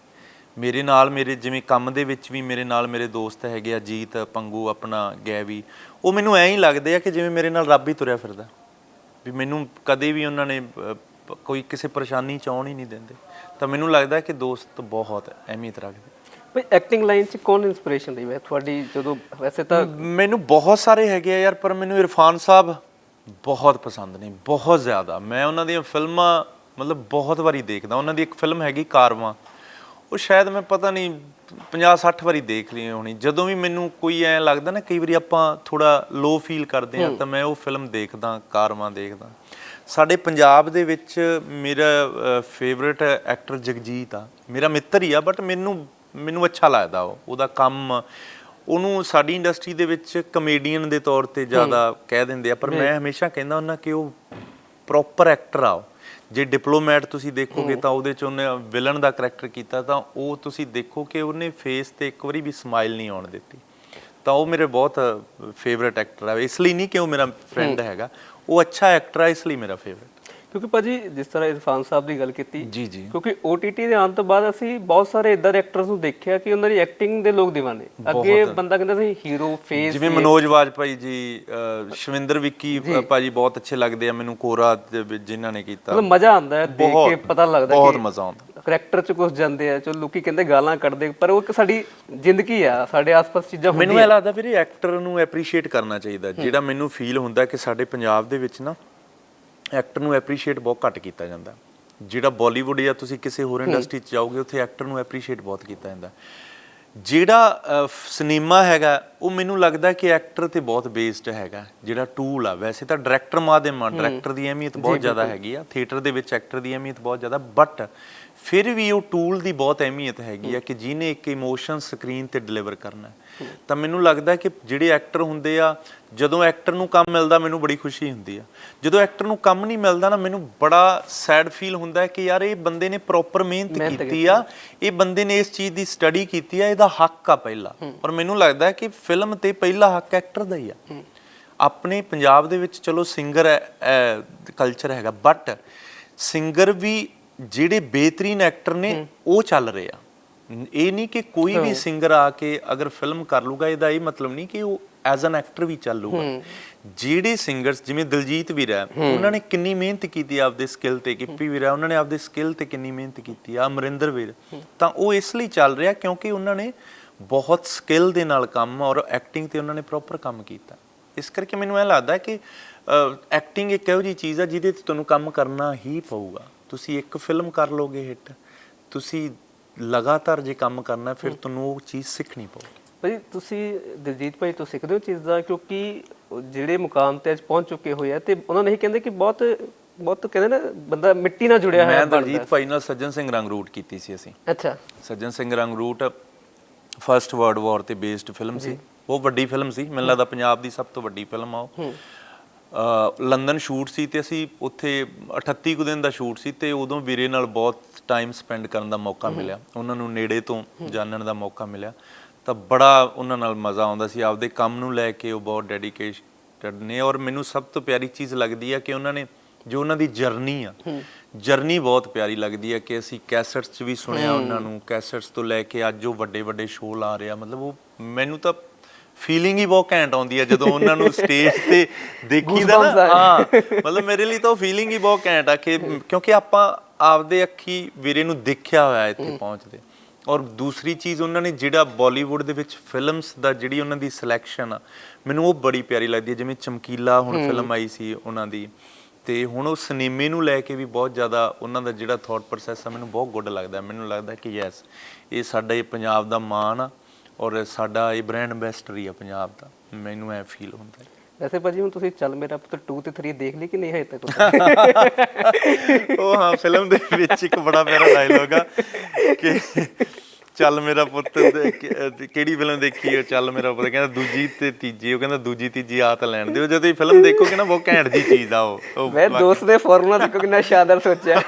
ਮੇਰੇ ਨਾਲ ਮੇਰੇ ਜਿਵੇਂ ਕੰਮ ਦੇ ਵਿੱਚ ਵੀ ਮੇਰੇ ਨਾਲ ਮੇਰੇ ਦੋਸਤ ਹੈਗੇ ਆ ਜੀਤ ਪੰਗੂ ਆਪਣਾ ਗੈਵੀ ਉਹ ਮੈਨੂੰ ਐਂ ਹੀ ਲੱਗਦੇ ਆ ਕਿ ਜਿਵੇਂ ਮੇਰੇ ਨਾਲ ਰੱਬ ਹੀ ਤੁਰਿਆ ਫਿਰਦਾ। ਵੀ ਮੈਨੂੰ ਕਦੇ ਵੀ ਉਹਨਾਂ ਨੇ ਕੋਈ ਕਿਸੇ ਪਰੇਸ਼ਾਨੀ ਚ ਆਉਣ ਹੀ ਨਹੀਂ ਦਿੰਦੇ। ਤਾਂ ਮੈਨੂੰ ਲੱਗਦਾ ਕਿ ਦੋਸਤ ਬਹੁਤ ਅਹਿਮੀਅਤ ਰੱਖਦੇ। ਭਾਈ ਐਕਟਿੰਗ ਲਾਈਨ 'ਚ ਕੌਣ ਇਨਸਪੀਰੇਸ਼ਨ ਦੀ ਹੈ? ਤੁਹਾਡੀ ਜਦੋਂ ਵੈਸੇ ਤਾਂ ਮੈਨੂੰ ਬਹੁਤ ਸਾਰੇ ਹੈਗੇ ਆ ਯਾਰ ਪਰ ਮੈਨੂੰ ਇਰਫਾਨ ਸਾਹਿਬ ਬਹੁਤ ਪਸੰਦ ਨੇ ਬਹੁਤ ਜ਼ਿਆਦਾ। ਮੈਂ ਉਹਨਾਂ ਦੀਆਂ ਫਿਲਮਾਂ ਮਤਲਬ ਬਹੁਤ ਵਾਰੀ ਦੇਖਦਾ। ਉਹਨਾਂ ਦੀ ਇੱਕ ਫਿਲਮ ਹੈਗੀ ਕਾਰਵਾਂ। ਉਹ ਸ਼ਾਇਦ ਮੈਂ ਪਤਾ ਨਹੀਂ 50 60 ਵਾਰੀ ਦੇਖ ਲਈ ਹੋਣੀ। ਜਦੋਂ ਵੀ ਮੈਨੂੰ ਕੋਈ ਐ ਲੱਗਦਾ ਨਾ ਕਈ ਵਾਰੀ ਆਪਾਂ ਥੋੜਾ ਲੋ ਫੀਲ ਕਰਦੇ ਆ ਤਾਂ ਮੈਂ ਉਹ ਫਿਲਮ ਦੇਖਦਾ ਕਾਰਵਾਂ ਦੇਖਦਾ। ਸਾਡੇ ਪੰਜਾਬ ਦੇ ਵਿੱਚ ਮੇਰਾ ਫੇਵਰਿਟ ਐਕਟਰ ਜਗਜੀਤ ਆ। ਮੇਰਾ ਮਿੱਤਰ ਹੀ ਆ ਬਟ ਮੈਨੂੰ ਮੈਨੂੰ ਅੱਛਾ ਲੱਗਦਾ ਉਹ। ਉਹਦਾ ਕੰਮ ਉਹਨੂੰ ਸਾਡੀ ਇੰਡਸਟਰੀ ਦੇ ਵਿੱਚ ਕਮੇਡੀਅਨ ਦੇ ਤੌਰ ਤੇ ਜ਼ਿਆਦਾ ਕਹਿ ਦਿੰਦੇ ਆ। ਪਰ ਮੈਂ ਹਮੇਸ਼ਾ ਕਹਿੰਦਾ ਹੁੰਦਾ ਕਿ ਉਹ ਪ੍ਰੋਪਰ ਐਕਟਰ ਆ ਉਹ। ਜੇ ਡਿਪਲੋਮੈਟ ਤੁਸੀਂ ਦੇਖੋਗੇ ਤਾਂ ਉਹਦੇ ਚ ਉਹਨੇ ਵਿਲਨ ਦਾ ਕਰੈਕਟਰ ਕੀਤਾ ਤਾਂ ਉਹ ਤੁਸੀਂ ਦੇਖੋ ਕਿ ਉਹਨੇ ਫੇਸ ਤੇ ਇੱਕ ਵਾਰੀ ਵੀ ਸਮਾਈਲ ਨਹੀਂ ਆਉਣ ਦਿੱਤੀ। ਤਾਂ ਉਹ ਮੇਰੇ ਬਹੁਤ ਫੇਵਰਿਟ ਐਕਟਰ ਆ। ਇਸ ਲਈ ਨਹੀਂ ਕਿ ਉਹ ਮੇਰਾ ਫਰੈਂਡ ਹੈਗਾ। ਉਹ ਅੱਛਾ ਐਕਟਰ ਆ ਇਸ ਲਈ ਮੇਰਾ ਫੇਵਰਿਟ ਕਿਉਂਕਿ ਭਾਜੀ ਜਿਸ ਤਰ੍ਹਾਂ ਇਰਫਾਨ ਸਾਹਿਬ ਦੀ ਗੱਲ ਕੀਤੀ ਜੀ ਜੀ। ਕਿਉਂਕਿ OTT ਦੇ ਆਉਣ ਤੋਂ ਬਾਅਦ ਅਸੀਂ ਬਹੁਤ ਸਾਰੇ ਇਦਾਂ ਦੇ ਐਕਟਰਸ ਨੂੰ ਦੇਖਿਆ ਕਿ ਉਹਨਾਂ ਦੀ ਐਕਟਿੰਗ ਦੇ ਲੋਕ دیਵਾਨੇ ਅੱਗੇ ਬੰਦਾ ਕਹਿੰਦਾ ਸੀ ਹੀਰੋ ਫੇਸ ਜਿਵੇਂ ਮਨੋਜ ਵਾਜਪਾਈ ਜੀ ਸ਼ਵਿੰਦਰ ਵਿੱਕੀ ਭਾਜੀ ਬਹੁਤ ਅੱਛੇ ਲੱਗਦੇ ਆ ਮੈਨੂੰ ਕੋਰਾ ਜਿਨ੍ਹਾਂ ਨੇ ਕੀਤਾ। ਮਤਲਬ ਮਜ਼ਾ ਆਉਂਦਾ ਹੈ ਦੇਖ ਕੇ ਪਤਾ ਲੱਗਦਾ ਬਹੁਤ ਮਜ਼ਾ ਆਉਂਦਾ। ਕਰੈਕਟਰ ਚ ਕੁਝ ਜਾਂਦੇ ਆ ਚੋ ਲੋਕੀ ਕਹਿੰਦੇ ਗਾਲਾਂ ਕੱਢਦੇ ਪਰ ਉਹ ਸਾਡੀ ਜ਼ਿੰਦਗੀ ਆ ਸਾਡੇ ਆਸ-ਪਾਸ ਚੀਜ਼ਾਂ ਮੈਨੂੰ ਇਹ ਲੱਗਦਾ ਵੀਰੇ ਐਕਟਰ ਨੂੰ ਐਪਰੀਸ਼ੀਏਟ ਕਰਨਾ ਚਾਹੀਦਾ ਜਿਹੜਾ ਮੈਨੂੰ ਫੀਲ ਹੁੰਦਾ ਕਿ ਸਾਡੇ ਪੰਜਾਬ ਦੇ ਵਿੱਚ ਨਾ ਐਕਟਰ ਨੂੰ ਐਪਰੀਸ਼ੀਏਟ ਬਹੁਤ ਘੱਟ ਕੀਤਾ ਜਾਂਦਾ। ਜਿਹੜਾ ਬਾਲੀਵੁੱਡ ਜਾਂ ਤੁਸੀਂ ਕਿਸੇ ਹੋਰ ਇੰਡਸਟਰੀ 'ਚ ਜਾਓਗੇ ਉੱਥੇ ਐਕਟਰ ਨੂੰ ਐਪਰੀਸ਼ੀਏਟ ਬਹੁਤ ਕੀਤਾ ਜਾਂਦਾ। ਜਿਹੜਾ ਸਿਨੇਮਾ ਹੈਗਾ ਉਹ ਮੈਨੂੰ ਲੱਗਦਾ ਕਿ ਐਕਟਰ ਤੇ ਬਹੁਤ ਬੇਸਡ ਹੈਗਾ। ਜਿਹੜਾ ਟੂਲ ਆ ਵੈਸੇ ਤਾਂ ਡਾਇਰੈਕਟਰ ਮਾਧਿਅਮ ਆ ਡਾਇਰੈਕਟਰ ਦੀ ਅਹਿਮੀਅਤ ਬਹੁਤ ਜ਼ਿਆਦਾ ਹੈਗੀ ਆ। ਥੀਏਟਰ ਦੇ ਵਿੱਚ ਐਕਟਰ ਦੀ ਅਹਿਮੀਅਤ ਬਹੁਤ ਜ਼ਿਆਦਾ ਬਟ ਫਿਰ ਵੀ ਉਹ ਟੂਲ ਦੀ ਬਹੁਤ ਅਹਿਮੀਅਤ ਹੈਗੀ ਆ ਕਿ ਜਿਹਨੇ ਇੱਕ ਇਮੋਸ਼ਨ ਸਕਰੀਨ ਤੇ ਡਿਲੀਵਰ ਕਰਨਾ ਹੈ। ਤਾਂ ਮੈਨੂੰ ਲੱਗਦਾ ਕਿ ਜਿਹੜੇ ਐਕਟਰ ਹੁੰਦੇ ਆ ਜਦੋਂ ਐਕਟਰ ਨੂੰ ਕੰਮ ਮਿਲਦਾ ਮੈਨੂੰ ਬੜੀ ਖੁਸ਼ੀ ਹੁੰਦੀ ਆ। ਜਦੋਂ ਐਕਟਰ ਨੂੰ ਕੰਮ ਨਹੀਂ ਮਿਲਦਾ ਨਾ ਮੈਨੂੰ ਬੜਾ ਸੈਡ ਫੀਲ ਹੁੰਦਾ ਹੈ ਕਿ ਯਾਰ ਇਹ ਬੰਦੇ ਨੇ ਪ੍ਰੋਪਰ ਮਿਹਨਤ ਕੀਤੀ ਆ। ਇਹ ਬੰਦੇ ਨੇ ਇਸ ਚੀਜ਼ ਦੀ ਸਟੱਡੀ ਕੀਤੀ ਆ ਇਹਦਾ ਹੱਕ ਆ ਪਹਿਲਾ। ਔਰ ਮੈਨੂੰ ਲੱਗਦਾ ਹੈ ਕਿ ਫਿਲਮ ਤੇ ਪਹਿਲਾ ਹੱਕ ਐਕਟਰ ਦਾ ਹੀ ਆ। ਆਪਣੇ ਪੰਜਾਬ ਦੇ ਵਿੱਚ ਚਲੋ ਸਿੰਗਰ ਕਲਚਰ ਹੈਗਾ ਬਟ ਸਿੰਗਰ ਵੀ ਜਿਹੜੇ ਬਿਹਤਰੀਨ ਐਕਟਰ ਨੇ ਉਹ ਚੱਲ ਰਹੇ ਆ। ਇਹ ਨਹੀਂ ਕਿ ਕੋਈ ਵੀ ਸਿੰਗਰ ਆ ਕੇ ਅਗਰ ਫਿਲਮ ਕਰ ਲੂਗਾ ਇਹਦਾ ਇਹ ਮਤਲਬ ਨਹੀਂ ਕਿ ਉਹ ਐਜ਼ ਐਨ ਐਕਟਰ ਵੀ ਚੱਲੂਗਾ ਜਿਹੜੇ ਸਿੰਗਰਸ ਜਿਵੇਂ ਦਿਲਜੀਤ ਵੀ ਰਿਹਾ ਉਹਨਾਂ ਨੇ ਕਿੰਨੀ ਮਿਹਨਤ ਕੀਤੀ ਆਪਦੇ ਸਕਿੱਲ ਤੇ ਗਿੱਪੀ ਵੀ ਰਿਹਾ ਉਹਨਾਂ ਨੇ ਆਪਦੇ ਸਕਿੱਲ ਤੇ ਕਿੰਨੀ ਮਿਹਨਤ ਕੀਤੀ ਆ ਅਮਰਿੰਦਰ ਵੀਰ ਤਾਂ ਉਹ ਇਸ ਲਈ ਚੱਲ ਰਿਹਾ ਕਿਉਂਕਿ ਉਹਨਾਂ ਨੇ ਬਹੁਤ ਸਕਿੱਲ ਦੇ ਨਾਲ ਕੰਮ ਔਰ ਐਕਟਿੰਗ ਤੇ ਉਹਨਾਂ ਨੇ ਪ੍ਰੋਪਰ ਕੰਮ ਕੀਤਾ। ਇਸ ਕਰਕੇ ਮੈਨੂੰ ਇਹ ਲੱਗਦਾ ਕਿ ਐਕਟਿੰਗ ਇੱਕ ਇਹੋ ਜਿਹੀ ਚੀਜ਼ ਆ ਜਿਹਦੇ ਤੇ ਤੁਹਾਨੂੰ ਕੰਮ ਕਰਨਾ ਹੀ ਪਊਗਾ। ਤੁਸੀਂ ਇੱਕ ਫਿਲਮ ਕਰ ਲੋਗੇ ਹਿੱਟ ਤੁਸੀਂ ਲਗਾਤਾਰ ਜੇ ਕੰਮ ਕਰਨਾ ਫਿਰ ਤੁਹਾਨੂੰ ਉਹ ਚੀਜ਼ ਸਿੱਖਣੀ ਪਊਗੀ। ਭਾਜੀ ਤੁਸੀਂ ਦਿਲਜੀਤ ਭਾਈ ਤੋਂ ਸਿੱਖਦੇ ਹੋ ਚੀਜ਼ ਦਾ ਕਿਉਂਕਿ ਜਿਹੜੇ ਮੁਕਾਮ ਤੇ ਅੱਜ ਪਹੁੰਚ ਚੁੱਕੇ ਹੋਏ ਆ ਤੇ ਉਹਨਾਂ ਨੇ ਇਹ ਕਹਿੰਦੇ ਕਿ ਬਹੁਤ ਬਹੁਤ ਕਹਿੰਦੇ ਨਾ ਬੰਦਾ ਮਿੱਟੀ ਨਾਲ ਜੁੜਿਆ ਹੋਇਆ ਮੈਂ ਦਲਜੀਤ ਭਾਈ ਨਾਲ ਸੱਜਣ ਸਿੰਘ ਰੰਗਰੂਟ ਕੀਤੀ ਸੀ ਅਸੀਂ। ਅੱਛਾ। Sajjan Singh Rangroot first world war ਤੇ ਬੇਸਡ ਫਿਲਮ ਸੀ। ਉਹ ਵੱਡੀ ਫਿਲਮ ਸੀ। ਮੈਨੂੰ ਲੱਗਦਾ ਪੰਜਾਬ ਦੀ ਸਭ ਤੋਂ ਵੱਡੀ ਫਿਲਮ ਆ ਉਹ। ਲੰਡਨ ਸ਼ੂਟ ਸੀ ਤੇ ਅਸੀਂ ਉੱਥੇ 38 ਕੁ ਦਿਨ ਦਾ ਸ਼ੂਟ ਸੀ ਤੇ ਉਦੋਂ ਵੀਰੇ ਨਾਲ ਬਹੁਤ ਟਾਈਮ ਸਪੈਂਡ ਕਰਨ ਦਾ ਮੌਕਾ ਮਿਲਿਆ। ਉਹਨਾਂ ਨੂੰ ਨੇੜੇ ਤੋਂ ਜਾਣਨ ਦਾ ਮੌਕਾ ਮਿਲਿਆ। ਤਾਂ ਬੜਾ ਉਹਨਾਂ ਨਾਲ ਮਜ਼ਾ ਆਉਂਦਾ ਸੀ। ਆਪਦੇ ਕੰਮ ਨੂੰ ਲੈ ਕੇ ਉਹ ਬਹੁਤ ਡੈਡੀਕੇਟਡ ਨੇ ਔਰ ਮੈਨੂੰ ਸਭ ਤੋਂ ਪਿਆਰੀ ਚੀਜ਼ ਲੱਗਦੀ ਹੈ ਕਿ ਉਹਨਾਂ ਨੇ ਜੋ ਉਹਨਾਂ ਦੀ ਜਰਨੀ ਆ ਜਰਨੀ ਬਹੁਤ ਪਿਆਰੀ ਲੱਗਦੀ ਹੈ ਕਿ ਅਸੀਂ ਕੈਸਟਸ 'ਚ ਵੀ ਸੁਣਿਆ ਉਹਨਾਂ ਨੂੰ। ਕੈਸਟਸ ਤੋਂ ਲੈ ਕੇ ਅੱਜ ਉਹ ਵੱਡੇ ਵੱਡੇ ਸ਼ੋਅ ਲਾ ਰਿਹਾ। ਮਤਲਬ ਉਹ ਮੈਨੂੰ ਤਾਂ ਫੀਲਿੰਗ ਹੀ ਬਹੁਤ ਘੈਂਟ ਆਉਂਦੀ ਹੈ ਜਦੋਂ ਉਹਨਾਂ ਨੂੰ ਸਟੇਜ ਤੇ <laughs> ਦੇਖੀਦਾ ਨਾ ਹਾਂ ਮਤਲਬ ਮੇਰੇ ਲਈ ਤਾਂ ਉਹ ਫੀਲਿੰਗ ਹੀ ਬਹੁਤ ਘੈਂਟ ਆ ਕਿ ਕਿਉਂਕਿ ਆਪਾਂ ਆਪਦੇ ਅੱਖੀ ਵੀਰੇ ਨੂੰ ਦੇਖਿਆ ਹੋਇਆ ਇੱਥੇ ਪਹੁੰਚਦੇ। ਔਰ ਦੂਸਰੀ ਚੀਜ਼ ਉਹਨਾਂ ਨੇ ਜਿਹੜਾ ਬਾਲੀਵੁੱਡ ਦੇ ਵਿੱਚ ਫਿਲਮਸ ਦਾ ਜਿਹੜੀ ਉਹਨਾਂ ਦੀ ਸਿਲੈਕਸ਼ਨ ਆ ਮੈਨੂੰ ਉਹ ਬੜੀ ਪਿਆਰੀ ਲੱਗਦੀ ਹੈ ਜਿਵੇਂ ਚਮਕੀਲਾ ਹੁਣ ਫਿਲਮ ਆਈ ਸੀ ਉਹਨਾਂ ਦੀ ਤੇ ਹੁਣ ਉਹ ਸਿਨੇਮੇ ਨੂੰ ਲੈ ਕੇ ਵੀ ਬਹੁਤ ਜ਼ਿਆਦਾ ਉਹਨਾਂ ਦਾ ਜਿਹੜਾ ਥਾਟ ਪ੍ਰੋਸੈਸ ਆ ਮੈਨੂੰ ਬਹੁਤ ਗੁੱਡ ਲੱਗਦਾ ਮੈਨੂੰ ਲੱਗਦਾ ਕਿ ਯੈਸ ਇਹ ਸਾਡਾ ਇਹ ਪੰਜਾਬ ਦਾ ਮਾਣ ਆ। ਔਰ ਸਾਡਾ ਇਹ ਬ੍ਰਾਂਡ ਐਂਬੈਸਡਰ ਹੀ ਆ ਪੰਜਾਬ ਦਾ। ਮੈਨੂੰ ਐ ਫੀਲ ਹੁੰਦਾ ਹੈ। ਵੈਸੇ ਭਾਜੀ ਹੁਣ ਤੁਸੀਂ ਚੱਲ ਮੇਰਾ ਪੁੱਤ 2 ਤੇ 3 ਦੇਖ ਲਈ ਕਿ ਨਹੀਂ ਹਜੇ ਤੱਕ? <laughs> ਉਹ ਹਾਂ ਫਿਲਮ ਦੇ ਵਿੱਚ ਇੱਕ ਬੜਾ ਪਿਆਰਾ ਡਾਇਲੋਗ ਆ ਕਿ ਚੱਲ ਮੇਰਾ ਪੁੱਤ ਕਿਹੜੀ ਫਿਲਮ ਦੇਖੀ ਉਹ ਚੱਲ ਮੇਰਾ ਪੁੱਤ। ਕਹਿੰਦਾ ਦੂਜੀ ਤੇ ਤੀਜੀ। ਉਹ ਕਹਿੰਦਾ ਦੂਜੀ ਤੀਜੀ ਆ ਤਾਂ ਲੈਣ ਦਿਓ। ਜਦੋਂ ਤੁਸੀਂ ਫਿਲਮ ਦੇਖੋਗੇ ਨਾ ਬਹੁਤ ਘੈਂਟ ਜੀ ਚੀਜ਼ ਆ ਉਹ। ਮੈਂ ਦੋਸਤ ਦੇ ਫਾਰਮੂਲਾ ਦੇਖੋ ਕਿੰਨਾ ਸ਼ਾਨਦਾਰ ਸੋਚਿਆ।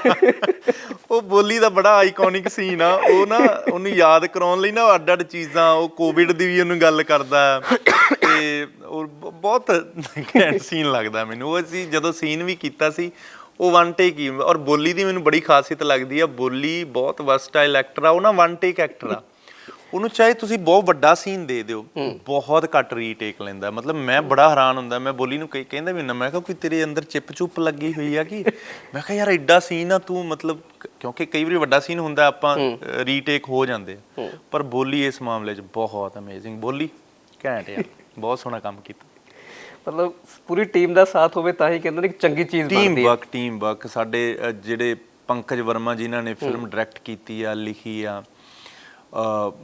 ਉਹ ਬੋਲੀ ਦਾ ਬੜਾ ਆਈਕੋਨਿਕ ਸੀਨ ਆ। ਉਹ ਨਾ ਉਹਨੂੰ ਯਾਦ ਕਰਾਉਣ ਲਈ ਨਾ ਅੱਡ ਅੱਡ ਚੀਜ਼ਾਂ ਉਹ ਕੋਵਿਡ ਦੀ ਵੀ ਉਹਨੂੰ ਗੱਲ ਕਰਦਾ। ਤੇ ਉਹ ਬਹੁਤ ਘੈਂਟ ਸੀਨ ਲੱਗਦਾ ਮੈਨੂੰ। ਉਹ ਅਸੀਂ ਜਦੋਂ ਸੀਨ ਵੀ ਕੀਤਾ ਸੀ ਉਹ ਵਨ ਟੇਕ ਹੀ ਔਰ ਬੋਲੀ ਦੀ ਮੈਨੂੰ ਬੜੀ ਖਾਸੀਅਤ ਲੱਗਦੀ ਆ ਬੋਲੀ ਬਹੁਤ ਵਰਸਟਾਈਲ ਐਕਟਰ ਆ ਉਹ ਨਾ ਵਨ ਟੇਕ ਐਕਟਰ ਆ। ਉਹਨੂੰ ਚਾਹੇ ਤੁਸੀਂ ਬਹੁਤ ਵੱਡਾ ਸੀਨ ਦੇ ਦਿਓ ਬਹੁਤ ਘੱਟ ਰੀਟੇਕ ਲੈਂਦਾ ਮਤਲਬ ਮੈਂ ਬੜਾ ਹੈਰਾਨ ਹੁੰਦਾ ਮੈਂ ਬੋਲੀ ਨੂੰ ਕਈ ਕਹਿੰਦਾ ਵੀ ਨਾ ਮੈਂ ਕਿਹਾ ਕੋਈ ਤੇਰੇ ਅੰਦਰ ਚਿਪ ਚੁੱਪ ਲੱਗੀ ਹੋਈ ਆ ਕਿ? ਮੈਂ ਕਿਹਾ ਯਾਰ ਐਡਾ ਸੀਨ ਆ ਤੂੰ ਮਤਲਬ ਕਿਉਂਕਿ ਕਈ ਵਾਰੀ ਵੱਡਾ ਸੀਨ ਹੁੰਦਾ ਆਪਾਂ ਰੀਟੇਕ ਹੋ ਜਾਂਦੇ। ਪਰ ਬੋਲੀ ਇਸ ਮਾਮਲੇ 'ਚ ਬਹੁਤ ਅਮੇਜ਼ਿੰਗ ਬੋਲੀ ਘੈਂਟ ਆ ਬਹੁਤ ਸੋਹਣਾ ਕੰਮ ਕੀਤਾ। ਮਤਲਬ ਪੂਰੀ ਟੀਮ ਦਾ ਸਾਥ ਹੋਵੇ ਤਾਂ ਹੀ ਕਹਿੰਦੇ ਨੇ ਕਿ ਚੰਗੀ ਚੀਜ਼ ਟੀਮ ਬਣਦੀ ਹੈ। ਵਰਕ ਟੀਮ ਵਰਕ ਸਾਡੇ ਅ, ਜਿਹੜੇ ਪੰਕਜ ਵਰਮਾ ਜਿਨ੍ਹਾਂ ਨੇ ਫਿਲਮ ਡਾਇਰੈਕਟ ਕੀਤੀ ਆ ਲਿਖੀ ਆ ਅ,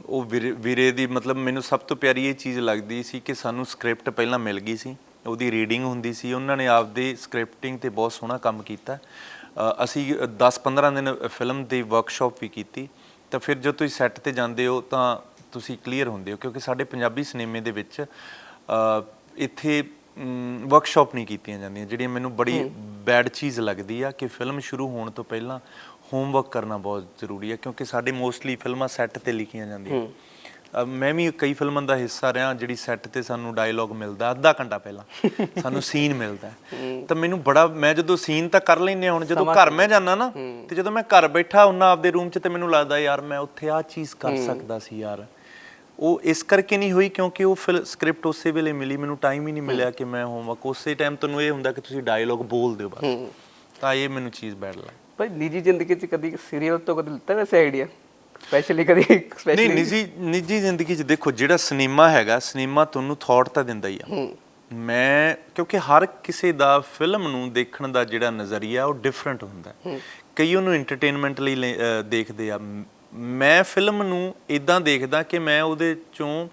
ਉਹ ਵੀਰੇ- ਵੀਰੇ ਦੀ ਮਤਲਬ ਮੈਨੂੰ ਸਭ ਤੋਂ ਪਿਆਰੀ ਇਹ ਚੀਜ਼ ਲੱਗਦੀ ਸੀ ਕਿ ਸਾਨੂੰ ਸਕ੍ਰਿਪਟ ਪਹਿਲਾਂ ਮਿਲ ਗਈ ਸੀ। ਉਹਦੀ ਰੀਡਿੰਗ ਹੁੰਦੀ ਸੀ। ਉਹਨਾਂ ਨੇ ਆਪਦੇ ਸਕ੍ਰਿਪਟਿੰਗ ਤੇ ਬਹੁਤ ਸੋਹਣਾ ਕੰਮ ਕੀਤਾ। ਅ, ਅਸੀਂ 10-15 ਦਿਨ ਫਿਲਮ ਦੀ ਵਰਕਸ਼ਾਪ ਵੀ ਕੀਤੀ। ਤਾਂ ਫਿਰ ਜਦੋਂ ਤੁਸੀਂ ਸੈੱਟ ਤੇ ਜਾਂਦੇ ਹੋ ਤਾਂ ਤੁਸੀਂ ਕਲੀਅਰ ਹੁੰਦੇ ਹੋ। ਕਿਉਂਕਿ ਸਾਡੇ ਪੰਜਾਬੀ ਸਿਨੇਮੇ ਦੇ ਵਿੱਚ ਅ, ਇੱਥੇ ਵਰਕਸ਼ਾਪ ਨਹੀਂ ਕੀਤੀਆਂ ਜਾਂਦੀਆਂ ਜਿਹੜੀਆਂ ਮੈਨੂੰ ਬੜੀ ਬੈਡ ਚੀਜ਼ ਲੱਗਦੀ ਆ ਕਿ ਫਿਲਮ ਸ਼ੁਰੂ ਹੋਣ ਤੋਂ ਪਹਿਲਾਂ ਹੋਮਵਰਕ ਕਰਨਾ ਬਹੁਤ ਜ਼ਰੂਰੀ ਹੈ ਕਿਉਂਕਿ ਸਾਡੇ ਮੋਸਟਲੀ ਫਿਲਮਾਂ ਸੈੱਟ ਤੇ ਲਿਖੀਆਂ ਜਾਂਦੀਆਂ। ਮੈਂ ਵੀ ਕਈ ਫਿਲਮਾਂ ਦਾ ਹਿੱਸਾ ਰਿਹਾ ਜਿਹੜੀ ਸੈੱਟ ਤੇ ਸਾਨੂੰ ਡਾਇਲੌਗ ਮਿਲਦਾ ਅੱਧਾ ਘੰਟਾ ਪਹਿਲਾਂ <laughs> ਸਾਨੂੰ ਸੀਨ ਮਿਲਦਾ। ਤਾਂ ਮੈਨੂੰ ਬੜਾ ਮੈਂ ਜਦੋਂ ਸੀਨ ਤਾਂ ਕਰ ਲੈਂਦੇ ਹੁਣ ਜਦੋਂ ਘਰ ਮੈਂ ਜਾਂਦਾ ਨਾ ਤੇ ਜਦੋਂ ਮੈਂ ਘਰ ਬੈਠਾ ਹੁੰਨਾ ਆਪਦੇ ਰੂਮ 'ਚ ਤੇ ਮੈਨੂੰ ਲੱਗਦਾ ਯਾਰ ਮੈਂ ਉੱਥੇ ਆ ਚੀਜ਼ ਕਰ ਸਕਦਾ ਸੀ ਯਾਰ। ਉਹ ਇਸ ਕਰਕੇ ਨਹੀਂ ਹੋਈ ਕਿਉਂਕਿ ਉਹ ਫਿਰ ਸਕ੍ਰਿਪਟ ਉਸੇ ਵੇਲੇ ਮਿਲੀ ਮੈਨੂੰ ਟਾਈਮ ਹੀ ਨਹੀਂ ਮਿਲਿਆ ਕਿ ਮੈਂ ਹੋਮਵਰਕ ਉਸੇ ਟਾਈਮ ਤੁਹਾਨੂੰ ਇਹ ਹੁੰਦਾ ਕਿ ਤੁਸੀਂ ਡਾਇਲੌਗ ਬੋਲ ਦਿਓ ਬਸ। ਤਾਂ ਇਹ ਮੈਨੂੰ ਚੀਜ਼ ਬੈਡ ਲੱਗੀ। ਭਾਈ ਨਿੱਜੀ ਜ਼ਿੰਦਗੀ 'ਚ ਕਦੀ ਸੀਰੀਅਲ ਤੋਂ ਕਦੀ ਲਿੱਤਾ ਵੈਸੇ ਆਈਡੀਆ ਸਪੈਸ਼ਲੀ ਕਦੀ ਨਹੀਂ ਸਪੈਸ਼ਲੀ ਨਿੱਜੀ ਨਿੱਜੀ ਜ਼ਿੰਦਗੀ 'ਚ ਦੇਖੋ ਜਿਹੜਾ ਸਿਨੇਮਾ ਹੈਗਾ ਸਿਨੇਮਾ ਤੁਹਾਨੂੰ ਥਾਟ ਤਾਂ ਦਿੰਦਾ ਹੀ ਆ। ਮੈਂ ਕਿਉਂਕਿ ਹਰ ਕਿਸੇ ਦਾ ਫਿਲਮ ਨੂੰ ਦੇਖਣ ਦਾ ਜਿਹੜਾ ਨਜ਼ਰੀਆ ਉਹ ਡਿਫਰੈਂਟ ਹੁੰਦਾ। ਹੈ। ਕਈ ਉਹਨੂੰ ਐਂਟਰਟੇਨਮੈਂਟ ਲਈ ਦੇਖਦੇ ਆ ਮ- ਫਿਲਮ ਨੂੰ ਇਦਾਂ ਦੇਖਦਾ ਕਿ ਮੈਂ ਉਹਦੇ ਚੋਂ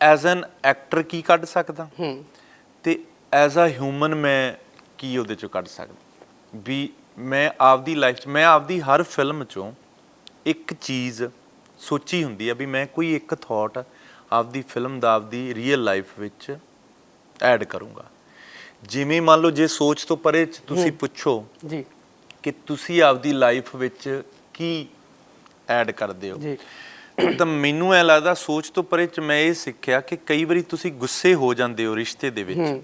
ਐਜ਼ ਐਨ ਐਕਟਰ ਕੀ ਕੱਢ ਸਕਦਾ? ਤੇ ਐਜ਼ ਅ ਹਿਊਮਨ ਮੈਂ ਕੀ ਉਹਦੇ ਚੋਂ ਕੱਢ ਸਕਦਾ? ਵੀ ਮੈਂ ਆਪਦੀ ਲਾਈਫ 'ਚ ਮੈਂ ਆਪਦੀ ਹਰ ਫਿਲਮ ਚੋਂ ਇੱਕ ਚੀਜ਼ ਸੋਚੀ ਹੁੰਦੀ ਆ ਵੀ ਮੈਂ ਕੋਈ ਇੱਕ ਥਾਟ ਆਪਦੀ ਫਿਲਮ ਦਾ ਆਪਦੀ ਰੀਅਲ ਲਾਈਫ ਵਿੱਚ ਐਡ ਕਰੂੰਗਾ। ਜਿਵੇਂ ਮੰਨ ਲਓ ਜੇ ਸੋਚ ਤੋਂ ਪਰੇ ਤੁਸੀਂ ਪੁੱਛੋ ਜੀ। ਕਿ ਤੁਸੀਂ ਆਪਦੀ ਲਾਈਫ ਵਿੱਚ ਕੀ ਐਡ ਕਰਦੇ ਹੋ। ਜੀ। ਤਾਂ ਮੈਨੂੰ ਐ ਲੱਗਦਾ ਸੋਚ ਤੋਂ ਪਰੇ ਚ ਮੈਂ ਇਹ ਸਿੱਖਿਆ ਕਿ ਕਈ ਵਾਰੀ ਤੁਸੀਂ ਗੁੱਸੇ ਹੋ ਜਾਂਦੇ ਹੋ ਰਿਸ਼ਤੇ ਦੇ ਵਿੱਚ।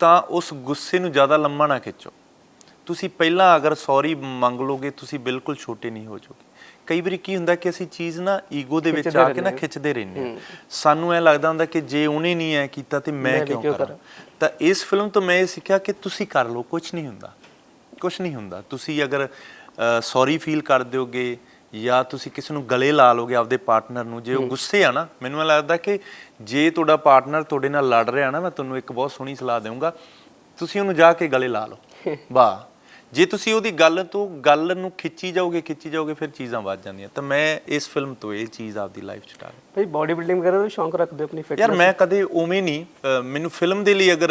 ਤਾਂ ਉਸ ਗੁੱਸੇ ਨੂੰ ਜ਼ਿਆਦਾ ਲੰਮਾ ਨਾ ਖਿੱਚੋ। ਤੁਸੀਂ ਪਹਿਲਾਂ ਅਗਰ ਸੌਰੀ ਮੰਗ ਲੋਗੇ ਤੁਸੀਂ ਬਿਲਕੁਲ ਛੋਟੇ ਨਹੀਂ ਹੋ ਜਾਓਗੇ। ਕਈ ਵਾਰੀ ਕੀ ਹੁੰਦਾ ਕਿ ਅਸੀਂ ਚੀਜ਼ ਨਾ ਈਗੋ ਦੇ ਵਿੱਚ ਆ ਕੇ ਨਾ। ਖਿੱਚਦੇ ਰਹਿੰਦੇ ਸਾਨੂੰ ਐ ਲੱਗਦਾ ਹੁੰਦਾ ਕਿ ਜੇ ਉਹਨੇ ਨਹੀਂ ਐ ਕੀਤਾ ਤੇ ਮੈਂ ਕਿਉਂ ਕਰਾਂ? ਤਾਂ ਇਸ ਫਿਲਮ ਤੋਂ ਮੈਂ ਇਹ ਸਿੱਖਿਆ ਕਿ ਤੁਸੀਂ ਕਰ ਲਓ ਕੁਝ ਨਹੀਂ ਹੁੰਦਾ। ਕੁਝ ਨਹੀਂ ਹੁੰਦਾ। ਤੁਸੀਂ ਅਗਰ ਸੌਰੀ ਫੀਲ ਕਰ ਦਿਓਗੇ ਜਾਂ ਤੁਸੀਂ ਕਿਸੇ ਨੂੰ ਗਲੇ ਲਾ ਲੋਗੇ ਆਪਦੇ ਪਾਰਟਨਰ ਨੂੰ ਜੇ ਉਹ ਗੁੱਸੇ ਆ ਨਾ ਮੈਨੂੰ ਲੱਗਦਾ ਕਿ ਜੇ ਤੁਹਾਡਾ ਪਾਰਟਨਰ ਤੁਹਾਡੇ ਨਾਲ ਲੜ ਰਿਹਾ ਨਾ ਮੈਂ ਤੁਹਾਨੂੰ ਇੱਕ ਬਹੁਤ ਸੋਹਣੀ ਸਲਾਹ ਦੇਵਾਂਗਾ ਤੁਸੀਂ ਉਹਨੂੰ ਜਾ ਕੇ ਗਲੇ ਲਾ ਲਓ। <laughs> ਵਾਹ। ਜੇ ਤੁਸੀਂ ਉਹਦੀ ਗੱਲ ਤੋਂ ਗੱਲ ਨੂੰ ਖਿੱਚੀ ਜਾਓਗੇ ਖਿੱਚੀ ਜਾਓਗੇ ਫਿਰ ਚੀਜ਼ਾਂ ਵੱਧ ਜਾਂਦੀਆਂ। ਤਾਂ ਮੈਂ ਇਸ ਫਿਲਮ ਤੋਂ ਇਹ ਚੀਜ਼ ਆਪਦੀ ਲਾਈਫ 'ਚ ਡਾਲ ਭਾਈ ਬਾਡੀ ਬਿਲਡਿੰਗ ਵਗੈਰਾ ਦਾ ਸ਼ੌਂਕ ਰੱਖਦੇ ਹੋ ਆਪਣੀ ਫਿਟਨੈਸ ਯਾਰ ਮੈਂ ਕਦੇ ਉਵੇਂ ਨਹੀਂ ਮੈਨੂੰ ਫਿਲਮ ਦੇ ਲਈ ਅਗਰ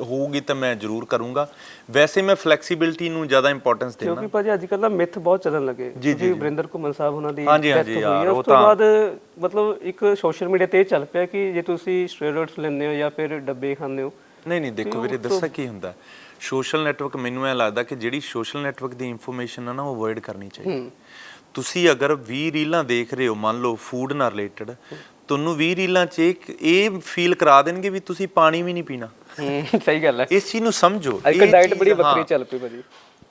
ਹੋਊਗੀ ਤਾਂ ਮੈਂ ਜ਼ਰੂਰ ਕਰੂੰਗਾ। ਵੈਸੇ ਮੈਂ ਫਲੈਕਸੀਬਿਲਟੀ ਨੂੰ ਜ਼ਿਆਦਾ ਇੰਪੋਰਟੈਂਸ ਦਿੰਦਾ। ਕਿਉਂਕਿ ਭਾਜੀ ਅੱਜ ਕੱਲ੍ਹ ਨਾ ਮਿੱਥ ਬਹੁਤ ਚੱਲਣ ਲੱਗੇ। ਜੀ, ਵਰਿੰਦਰ ਘੁੰਮਣ ਸਾਹਿਬ ਉਹਨਾਂ ਦੀ ਹਾਂਜੀ ਹੋਈ ਯਾਰ, ਹੈ। ਉਹ ਉਸ ਤੋਂ ਬਾਅਦ ਮਤਲਬ ਇੱਕ ਸੋਸ਼ਲ ਮੀਡੀਆ ਤੇ ਚੱਲ ਪਿਆ ਕਿ ਜੇ ਤੁਸੀਂ ਸਟੀਰੋਇਡਸ ਲੈਂਦੇ ਹੋ ਜਾਂ ਫਿਰ ਡੱਬੇ ਖਾਂਦੇ ਹੋ ਨਹੀਂ ਨਹੀਂ ਦੇਖੋ ਵੀਰੇ ਦੱਸਾਂ ਕੀ ਹੁੰਦਾ? ਸੋਸ਼ਲ ਨੈਟਵਰਕ ਮੈਨੂੰ ਐ ਲੱਗਦਾ ਕਿ ਜਿਹੜੀ ਸੋਸ਼ਲ ਨੈਟਵਰਕ ਦੀ ਇਨਫੋਰਮੇਸ਼ਨ ਆ ਨਾ ਉਹ ਅਵੋਇਡ ਕਰਨੀ ਚਾਹੀਦੀ। ਤੁਸੀਂ ਅਗਰ 20 ਰੀਲਾਂ ਦੇਖ ਰਹੇ ਹੋ ਮੰਨ ਲਓ ਫੂਡ ਨਾਲ ਰਿਲੇਟਡ ਤੁਹਾਨੂੰ 20 ਰੀਲਾਂ 'ਚ ਇੱਕ ਇਹ ਫੀਲ ਕਰਾ ਦੇਣਗੇ ਵੀ ਤੁਸੀਂ ਪਾਣੀ ਵੀ ਨਹੀਂ ਪੀਣਾ। ਹੂੰ ਸਹੀ ਗੱਲ ਹੈ। ਇਸ ਚੀਜ਼ ਨੂੰ ਸਮਝੋ ਅੱਜ ਇਹ ਡਾਈਟ ਚੀਜ਼- ਬੜੀ ਵੱਖਰੀ ਹਾਂ। ਚੱਲ ਪਈ ਭਾਜੀ।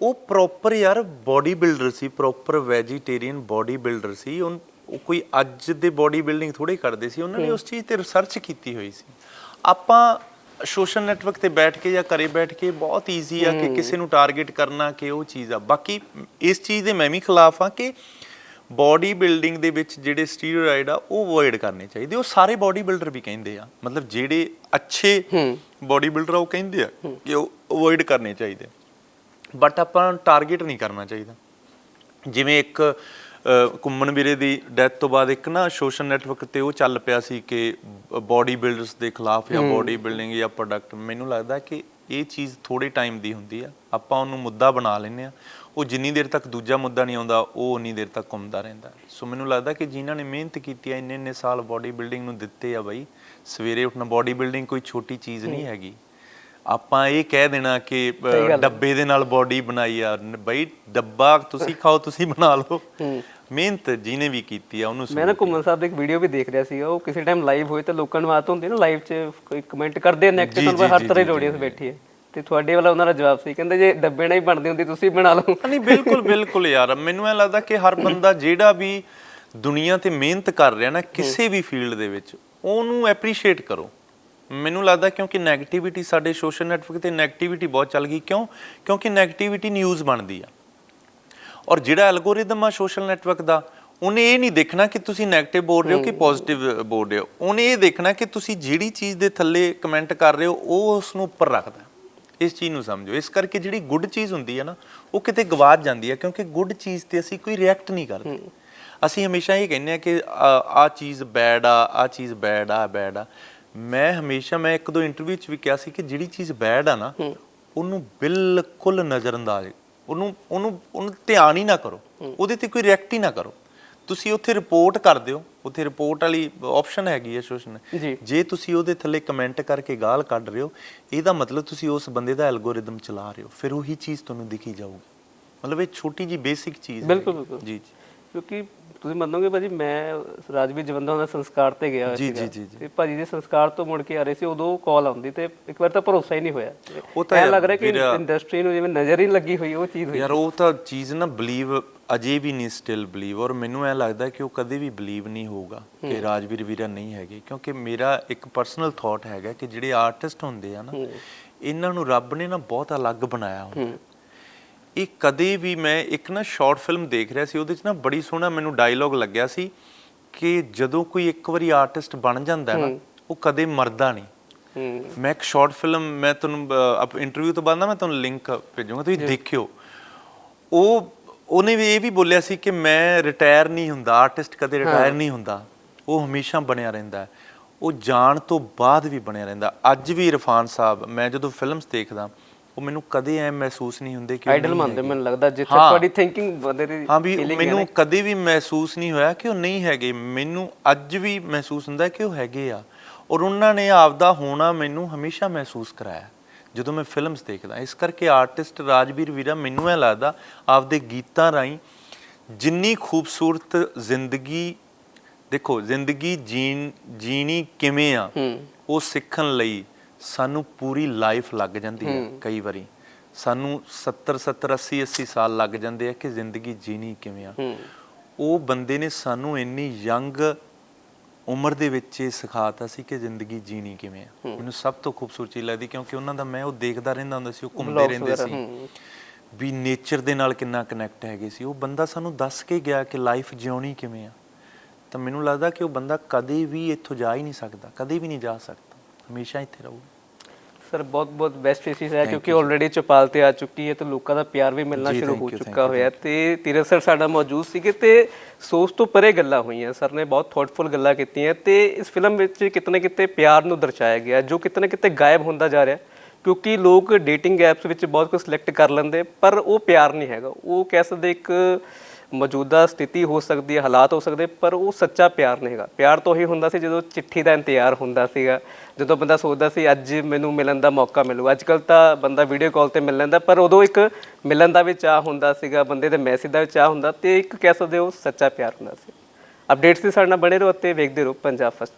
ਉਹ ਪ੍ਰੋਪਰ ਯਾਰ ਬਾਡੀ ਬਿਲਡਰ ਸੀ ਪ੍ਰੋਪਰ ਵੈਜੀਟੇਰੀਅਨ ਬਾਡੀ ਬਿਲਡਰ ਸੀ ਉਹ ਉਹ ਕੋਈ ਅੱਜ ਦੇ ਬਾਡੀ ਬਿਲਡਿੰਗ ਥੋੜੀ ਕਰਦੇ ਸੀ ਉਹਨਾਂ ਨੇ ਉਸ ਚੀਜ਼ ਤੇ ਰਿਸਰਚ ਕੀਤੀ ਹੋਈ ਸੀ। ਆਪਾਂ ਸੋਸ਼ਲ ਨੈਟਵਰਕ ਤੇ ਬੈਠ ਕੇ ਜਾਂ ਘਰੇ ਬੈਠ ਕੇ ਬਹੁਤ ਈਜ਼ੀ ਆ ਕਿ ਕਿਸੇ ਨੂੰ ਟਾਰਗੇਟ ਕਰਨਾ ਕਿ ਉਹ ਚੀਜ਼ ਆ। ਬਾਕੀ ਇਸ ਚੀਜ਼ ਦੇ ਮੈਂ ਵੀ ਖਿਲਾਫ ਆ ਕਿ ਬਾਡੀ ਬਿਲਡਿੰਗ ਦੇ ਵਿੱਚ ਜਿਹੜੇ ਸਟੀਰੋਇਡ ਆ ਉਹ ਅਵੋਇਡ ਕਰਨੇ ਚਾਹੀਦੇ। ਉਹ ਸਾਰੇ ਬਾਡੀ ਬਿਲਡਰ ਵੀ ਕਹਿੰਦੇ ਆ। ਮਤਲਬ ਜਿਹੜੇ ਅੱਛੇ ਬਾਡੀ ਬਿਲਡਰ ਆ ਉਹ ਕਹਿੰਦੇ ਆ ਕਿ ਉਹ ਅਵੋਇਡ ਕਰਨੇ ਚਾਹੀਦੇ। ਬਟ ਆਪਾਂ ਟਾਰਗੇਟ ਨਹੀਂ ਕਰਨਾ ਚਾਹੀਦਾ। ਜਿਵੇਂ ਇੱਕ ਘੁੰਮਣ ਵੀਰੇ ਦੀ ਡੈਥ ਤੋਂ ਬਾਅਦ ਇੱਕ ਨਾ ਸੋਸ਼ਲ ਨੈਟਵਰਕ ਤੇ ਉਹ ਚੱਲ ਪਿਆ ਸੀ ਕਿ ਬਾਡੀ ਬਿਲਡਰਸ ਦੇ ਖਿਲਾਫ ਜਾਂ ਬਾਡੀ ਬਿਲਡਿੰਗ ਜਾਂ ਪ੍ਰੋਡਕਟ ਮੈਨੂੰ ਲੱਗਦਾ ਕਿ ਇਹ ਚੀਜ਼ ਥੋੜੇ ਟਾਈਮ ਦੀ ਹੁੰਦੀ ਆ। ਆਪਾਂ ਉਹਨੂੰ ਮੁੱਦਾ ਬਣਾ ਲੈਂਦੇ ਆ। ਉਹ ਜਿੰਨੀ ਦੇਰ ਤੱਕ ਦੂਜਾ ਮੁੱਦਾ ਨਹੀਂ ਆਉਂਦਾ ਉਹ ਉਨੀ ਦੇਰ ਤੱਕ ਘੁੰਮਦਾ ਰਹਿੰਦਾ। ਸੋ ਮੈਨੂੰ ਲੱਗਦਾ ਕਿ ਜਿਨ੍ਹਾਂ ਨੇ ਮਿਹਨਤ ਕੀਤੀ ਆ ਇੰਨੇ ਇੰਨੇ ਸਾਲ ਬਾਡੀ ਬਿਲਡਿੰਗ ਨੂੰ ਦਿੱਤੇ ਆ ਬਈ ਸਵੇਰੇ ਉੱਠਣਾ ਬਾਡੀ ਬਿਲਡਿੰਗ ਕੋਈ ਛੋਟੀ ਚੀਜ਼ ਨਹੀਂ ਹੈਗੀ। ਆਪਾਂ ਇਹ ਕਹਿ ਦੇਣਾ ਕਿ ਡੱਬੇ ਦੇ ਨਾਲ ਬਾਡੀ ਬਣਾਈ ਆ ਨ- ਬਈ ਡੱਬਾ ਤੁਸੀਂ ਖਾਓ ਤੁਸੀਂ ਬਣਾ ਲਓ। ਮਿਹਨਤ ਜਿਹਨੇ ਵੀ ਕੀਤੀ ਆ ਉਹਨੂੰ ਮੈਂ ਨਾ ਘੁੰਮਣ ਸਾਹਿਬ ਦੀ ਇੱਕ ਵੀਡੀਓ ਵੀ ਦੇਖ ਰਿਹਾ ਸੀਗਾ ਉਹ ਕਿਸੇ ਟਾਈਮ ਲਾਈਵ ਹੋਏ ਤਾਂ ਲੋਕਾਂ ਨੂੰ ਆਦਤ ਹੁੰਦੀ ਨਾ ਲਾਈਵ 'ਚ ਕੋਈ ਕਮੈਂਟ ਕਰਦੇ ਆ ਨੈਕਸਟ ਹਰ ਤਰ੍ਹਾਂ ਦੀ ਆਡੀਅנס ਬੈਠੀ ਹੈ। ਤੇ ਤੁਹਾਡੇ ਵਾਲਾ ਉਹਨਾਂ ਦਾ ਜਵਾਬ ਸੀ ਕਹਿੰਦੇ ਜੇ ਡੱਬੇ ਨਾਲ ਹੀ ਬਣਦੀ ਹੁੰਦੀ ਤੁਸੀਂ ਬਣਾ ਲਓ। ਨਹੀਂ ਬਿਲਕੁਲ ਬਿਲਕੁਲ ਯਾਰ। ਮੈਨੂੰ ਐ ਲੱਗਦਾ ਕਿ ਹਰ ਬੰਦਾ ਜਿਹੜਾ ਵੀ ਦੁਨੀਆ ਤੇ ਮਿਹਨਤ ਕਰ ਰਿਹਾ ਨਾ ਕਿਸੇ ਵੀ ਫੀਲਡ ਦੇ ਵਿੱਚ ਉਹਨੂੰ ਐਪਰੀਸ਼ੀਏਟ ਕਰੋ। ਮੈਨੂੰ ਲੱਗਦਾ ਕਿਉਂਕਿ 네ਗੇਟਿਵਿਟੀ ਸਾਡੇ ਸੋਸ਼ਲ ਨੈਟਵਰਕ ਤੇ 네ਗੇਟਿਵਿਟੀ ਬਹੁਤ ਚੱਲ ਗਈ। ਕਿਉਂ? ਕਿਉਂਕਿ 네ਗੇਟਿਵਿਟੀ ਨਿਊਜ਼ ਬਣਦੀ ਆ। ਔਰ ਜਿਹੜਾ ਐਲਗੋਰਿਦਮ ਆ ਸੋਸ਼ਲ ਨੈਟਵਰਕ ਦਾ ਉਹਨੇ ਇਹ ਨਹੀਂ ਦੇਖਣਾ ਕਿ ਤੁਸੀਂ 네ਗੇਟਿਵ ਬੋਲ ਰਹੇ ਹੋ ਕਿ ਪੋਜ਼ਿਟਿਵ ਬੋਲ ਰਹੇ ਹੋ। ਉਹਨੇ ਇਹ ਦੇਖਣਾ ਕਿ ਤੁਸੀਂ ਜਿਹੜੀ ਚੀਜ਼ ਦੇ ਥੱਲੇ ਕਮੈਂਟ ਕਰ ਰਹੇ ਹੋ ਉਹ ਉਸ ਨੂੰ ਉੱਪਰ ਰੱਖਦਾ। ਇਸ ਚੀਜ਼ ਨੂੰ ਸਮਝੋ। ਇਸ ਕਰਕੇ ਜਿਹੜੀ ਗੁੱਡ ਚੀਜ਼ ਹੁੰਦੀ ਹੈ ਨਾ ਉਹ ਕਿਤੇ ਗਵਾਚ ਜਾਂਦੀ ਹੈ ਕਿਉਂਕਿ ਗੁੱਡ ਚੀਜ਼ ਤੇ ਅਸੀਂ ਕੋਈ ਰਿਐਕਟ ਨਹੀਂ ਕਰਦੇ। ਅਸੀਂ ਹਮੇਸ਼ਾ ਇਹ ਕਹਿੰਦੇ ਆ ਕਿ ਆ ਚੀਜ਼ ਬੈਡ ਆ ਆ ਚੀਜ਼ ਬੈਡ ਆ ਬੈਡ ਆ। ਮੈਂ ਹਮੇਸ਼ਾ ਮੈਂ ਇੱਕ ਦੋ ਇੰਟਰਵਿਊ 'ਚ ਵੀ ਕਿਹਾ ਸੀ ਕਿ ਜਿਹੜੀ ਚੀਜ਼ ਬੈਡ ਆ ਨਾ ਉਹਨੂੰ ਬਿਲਕੁਲ ਨਜ਼ਰਅੰਦਾਜ਼ ਉਹਨੂੰ ਉਹਨੂੰ ਉਹਨੂੰ ਧਿਆਨ ਹੀ ਨਾ ਕਰੋ। ਉਹਦੇ ਤੇ ਕੋਈ ਰਿਐਕਟ ਹੀ ਨਾ ਕਰੋ। ਤੁਸੀਂ ਉੱਥੇ ਰਿਪੋਰਟ ਕਰ ਦਿਓ ਉੱਥੇ ਰਿਪੋਰਟ ਵਾਲੀ ਆਪਸ਼ਨ ਹੈਗੀ ਹੈ ਸੋਸ਼ਲ ਜੀ। ਜੇ ਤੁਸੀਂ ਉਹਦੇ ਥੱਲੇ ਕਮੈਂਟ ਕਰਕੇ ਗਾਲ ਕੱਢ ਰਹੇ ਹੋ ਇਹਦਾ ਮਤਲਬ ਤੁਸੀਂ ਉਸ ਬੰਦੇ ਦਾ ਐਲਗੋਰਿਦਮ ਚਲਾ ਰਹੇ ਹੋ ਫਿਰ ਉਹੀ ਚੀਜ਼ ਤੁਹਾਨੂੰ ਦਿਖੀ ਜਾਊਗੀ ਮਤਲਬ ਇਹ ਛੋਟੀ ਜੀ ਬੇਸਿਕ ਚੀਜ਼ ਬਿਲਕੁਲ, ਹੈਗੀ। ਬਿਲਕੁਲ। ਜੀ ਜੀ ਕਿਉਂਕਿ ਤੁਸੀਂ ਮੰਨੋਗੇ ਭਾਜੀ ਮੈਂ ਰਾਜਵੀਰ ਜਵੰਦਾ ਦਾ ਸੰਸਕਾਰ ਤੇ ਗਿਆ ਜੀ। ਜੀ, ਜੀ। ਤੇ ਭਾਜੀ ਦੇ ਸੰਸਕਾਰ ਤੋਂ ਮੁੜ ਕੇ ਆ ਰਹੇ ਸੀ ਉਦੋਂ ਕਾਲ ਆਉਂਦੀ ਤੇ ਇੱਕ ਵਾਰ ਤਾਂ ਭਰੋਸਾ ਹੀ ਨਹੀਂ ਹੋਇਆ। ਉਹ ਤਾਂ ਲੱਗ ਰਿਹਾ ਕਿ ਇੰਡਸਟਰੀ ਨੂੰ ਜਿਵੇਂ ਨਜ਼ਰ ਹੀ ਲੱਗੀ ਹੋਈ ਉਹ ਚੀਜ਼ ਹੋਈ ਯਾਰ ਉਹ ਤਾਂ ਚੀਜ਼ ਨਾ ਬਲੀਵ ਅਜੇ ਵੀ ਨਹੀਂ ਸਟਿਲ ਬਲੀਵ ਔਰ ਮੈਨੂੰ ਐ ਲੱਗਦਾ ਕਿ ਉਹ ਕਦੇ ਵੀ ਬਲੀਵ ਨਹੀਂ ਹੋਊਗਾ ਕਿ ਰਾਜਵੀਰ ਵੀਰਾ ਨਹੀਂ ਹੈਗੇ। ਕਿਉਂਕਿ ਮੇਰਾ ਇੱਕ ਪਰਸਨਲ ਥਾਟ ਹੈਗਾ ਕਿ ਜਿਹੜੇ ਆਰਟਿਸਟ ਹੁੰਦੇ ਆ ਨਾ ਇਹਨਾਂ ਨੂੰ ਰੱਬ ਨੇ ਨਾ ਬਹੁਤ ਅਲੱਗ ਬਣਾਇਆ ਹੁੰਦਾ। ਇਹ ਕਦੇ ਵੀ ਮੈਂ ਇੱਕ ਨਾ ਸ਼ਾਰਟ ਫਿਲਮ ਦੇਖ ਰਿਹਾ ਸੀ ਉਹਦੇ 'ਚ ਨਾ ਬੜੀ ਸੋਹਣਾ ਮੈਨੂੰ ਡਾਇਲੌਗ ਲੱਗਿਆ ਸੀ ਕਿ ਜਦੋਂ ਕੋਈ ਇੱਕ ਵਾਰੀ ਆਰਟਿਸਟ ਬਣ ਜਾਂਦਾ ਹੈ ਨਾ ਉਹ ਕਦੇ ਮਰਦਾ ਨਹੀਂ। ਮੈਂ ਇੱਕ ਸ਼ਾਰਟ ਫਿਲਮ ਮੈਂ ਤੁਹਾਨੂੰ ਅਪ ਇੰਟਰਵਿਊ ਤੋਂ ਬਾਅਦ ਨਾ ਮੈਂ ਤੁਹਾਨੂੰ ਲਿੰਕ ਭੇਜੂੰਗਾ ਤੁਸੀਂ ਦੇਖਿਓ। ਉਹ ਉਹਨੇ ਵੀ ਇਹ ਵੀ ਬੋਲਿਆ ਸੀ ਕਿ ਮੈਂ ਰਿਟਾਇਰ ਨਹੀਂ ਹੁੰਦਾ ਆਰਟਿਸਟ ਕਦੇ ਰਿਟਾਇਰ ਨਹੀਂ ਹੁੰਦਾ। ਉਹ ਹਮੇਸ਼ਾ ਬਣਿਆ ਰਹਿੰਦਾ। ਉਹ ਜਾਣ ਤੋਂ ਬਾਅਦ ਵੀ ਬਣਿਆ ਰਹਿੰਦਾ। ਅੱਜ ਵੀ ਇਰਫਾਨ ਸਾਹਿਬ ਮੈਂ ਜਦੋਂ ਫਿਲਮਸ ਦੇਖਦਾ ਉਹ ਮੈਨੂੰ ਕਦੇ ਐ ਮਹਿਸੂਸ ਨਹੀਂ ਹੁੰਦੇ ਕਿ ਉਹ ਆਈਡਲ ਨਹੀਂ ਮੰਨਦੇ ਹੈਗੇ। ਮੈਨੂੰ ਲੱਗਦਾ ਜਿੱਥੇ ਹਾਂ। ਤੁਹਾਡੀ ਥਿੰਕਿੰਗ ਬੰਦੇ ਦੀ ਹਾਂ ਵੀ feeling ਹੈ ਨਾ, ਮੈਨੂੰ ਕਦੇ ਵੀ ਮਹਿਸੂਸ ਨਹੀਂ ਹੋਇਆ ਕਿ ਉਹ ਨਹੀਂ ਹੈਗੇ। ਮੈਨੂੰ ਅੱਜ ਵੀ ਮਹਿਸੂਸ ਹੁੰਦਾ ਕਿ ਉਹ ਹੈਗੇ ਆ। ਔਰ ਉਹਨਾਂ ਨੇ ਆਪਦਾ ਹੋਣਾ ਮੈਨੂੰ ਹਮੇਸ਼ਾ ਮਹਿਸੂਸ ਕਰਾਇਆ। ਜਦੋਂ ਮੈਂ ਫਿਲਮਸ ਦੇਖਦਾ ਇਸ ਕਰਕੇ ਆਰਟਿਸਟ ਰਾਜਵੀਰ ਵੀਰਾ ਮੈਨੂੰ ਇਹ ਲੱਗਦਾ ਆਪਦੇ ਗੀਤਾਂ ਰਾਹੀਂ ਜਿੰਨੀ ਖੂਬਸੂਰਤ ਜ਼ਿੰਦਗੀ ਦੇਖੋ ਜ਼ਿੰਦਗੀ ਜੀਣ ਜੀਣੀ ਕਿਵੇਂ ਆ ਉਹ ਸਿੱਖਣ ਲਈ ਸਾਨੂੰ ਪੂਰੀ ਲਾਈਫ ਲੱਗ ਜਾਂਦੀ ਹੈ ਕਈ ਵਾਰੀ। ਸਾਨੂੰ 70 70 80 80 ਸਾਲ ਲੱਗ ਜਾਂਦੇ ਆ ਕਿ ਜ਼ਿੰਦਗੀ ਜੀਣੀ ਕਿਵੇਂ ਆ। ਉਹ ਬੰਦੇ ਨੇ ਸਾਨੂੰ ਇੰਨੀ ਯੰਗ ਉਮਰ ਦੇ ਵਿੱਚ ਇਹ ਸਿਖਾਤਾ ਸੀ ਕਿ ਜ਼ਿੰਦਗੀ ਜੀਣੀ ਕਿਵੇਂ ਆ। ਮੈਨੂੰ ਸਭ ਤੋਂ ਖੂਬਸੂਰਤ ਚੀਜ਼ ਲੱਗਦੀ ਕਿਉਂਕਿ ਉਹਨਾਂ ਦਾ ਮੈਂ ਉਹ ਦੇਖਦਾ ਰਹਿੰਦਾ ਹੁੰਦਾ ਸੀ ਉਹ ਘੁੰਮਦੇ ਰਹਿੰਦੇ ਸੀ। ਵੀ ਨੇਚਰ ਦੇ ਨਾਲ ਕਿੰਨਾ ਕਨੈਕਟ ਹੈਗੇ ਸੀ। ਉਹ ਬੰਦਾ ਸਾਨੂੰ ਦੱਸ ਕੇ ਗਿਆ ਕਿ ਲਾਈਫ ਜਿਉਣੀ ਕਿਵੇਂ ਆ। ਤਾਂ ਮੈਨੂੰ ਲੱਗਦਾ ਕਿ ਉਹ ਬੰਦਾ ਕਦੇ ਵੀ ਇੱਥੋਂ ਜਾ ਹੀ ਨਹੀਂ ਸਕਦਾ ਕਦੇ ਵੀ ਨਹੀਂ ਜਾ ਸਕਦਾ। ਹਮੇਸ਼ਾ ਇੱਥੇ ਰਹੂਗਾ ਸਰ ਬਹੁਤ ਬਹੁਤ ਬੈਸਟ ਵਿਸ਼ੇਸ ਹੈ ਕਿਉਂਕਿ ਆਲਰੇਡੀ ਚੌਪਾਲ ਤੇ ਆ ਚੁੱਕੀ ਹੈ ਤੇ ਲੋਕਾਂ ਦਾ ਪਿਆਰ ਵੀ ਮਿਲਣਾ ਸ਼ੁਰੂ ਹੋ ਚੁੱਕਾ ਹੋਇਆ ਤੇ ਤੀਰਥ ਸਰ ਸਾਡਾ ਮੌਜੂਦ ਸੀਗੇ ਤੇ ਸੋਚ ਤੋਂ ਪਰੇ ਗੱਲਾਂ ਹੋਈਆਂ। ਸਰ ਨੇ ਬਹੁਤ ਥੋਟਫੁਲ ਗੱਲਾਂ ਕੀਤੀਆਂ ਤੇ ਇਸ ਫਿਲਮ ਵਿੱਚ ਕਿਤੇ ਨਾ ਕਿਤੇ ਪਿਆਰ ਨੂੰ ਦਰਸਾਇਆ ਗਿਆ ਜੋ ਕਿਤੇ ਨਾ ਕਿਤੇ ਗਾਇਬ ਹੁੰਦਾ ਜਾ ਰਿਹਾ ਕਿਉਂਕਿ ਲੋਕ ਡੇਟਿੰਗ ਐਪਸ ਵਿੱਚ ਬਹੁਤ ਕੁਝ ਸਿਲੈਕਟ ਕਰ ਲੈਂਦੇ ਪਰ ਉਹ ਪਿਆਰ ਨਹੀਂ ਹੈਗਾ। ਉਹ ਕਹਿ ਸਕਦੇ ਇੱਕ ਮੌਜੂਦਾ ਸਥਿਤੀ ਹੋ ਸਕਦੀ ਹੈ, ਹਾਲਾਤ ਹੋ ਸਕਦੇ, ਪਰ ਉਹ ਸੱਚਾ ਪਿਆਰ ਨਹੀਂ ਹੈਗਾ। ਪਿਆਰ ਤਾਂ ਹੀ ਹੁੰਦਾ ਸੀ ਜਦੋਂ ਚਿੱਠੀ ਦਾ ਇੰਤਜ਼ਾਰ ਹੁੰਦਾ ਸੀਗਾ, ਜਦੋਂ ਬੰਦਾ ਸੋਚਦਾ ਸੀ, ਅੱਜ ਮੈਨੂੰ ਮਿਲਣ ਦਾ ਮੌਕਾ ਮਿਲੂ। ਅੱਜ ਕੱਲ ਤਾਂ ਬੰਦਾ ਵੀਡੀਓ ਕਾਲ ਤੇ ਮਿਲ ਲੈਂਦਾ, ਪਰ ਉਦੋਂ ਇੱਕ ਮਿਲਣ ਦਾ ਵੀ ਚਾਹ ਹੁੰਦਾ ਸੀਗਾ, ਬੰਦੇ ਦੇ ਮੈਸੇਜ ਦਾ ਵੀ ਚਾਹ ਹੁੰਦਾ, ਤੇ ਇੱਕ ਕਹਿ ਸਕਦੇ ਹੋ, ਸੱਚਾ ਪਿਆਰ ਹੁੰਦਾ ਸੀ। ਅਪਡੇਟਸ ਦੇ ਸਾਡੇ ਨਾਲ ਬਣੇ ਰਹੋ ਅਤੇ ਵੇਖਦੇ ਰਹੋ ਪੰਜਾਬ ਫਸਟ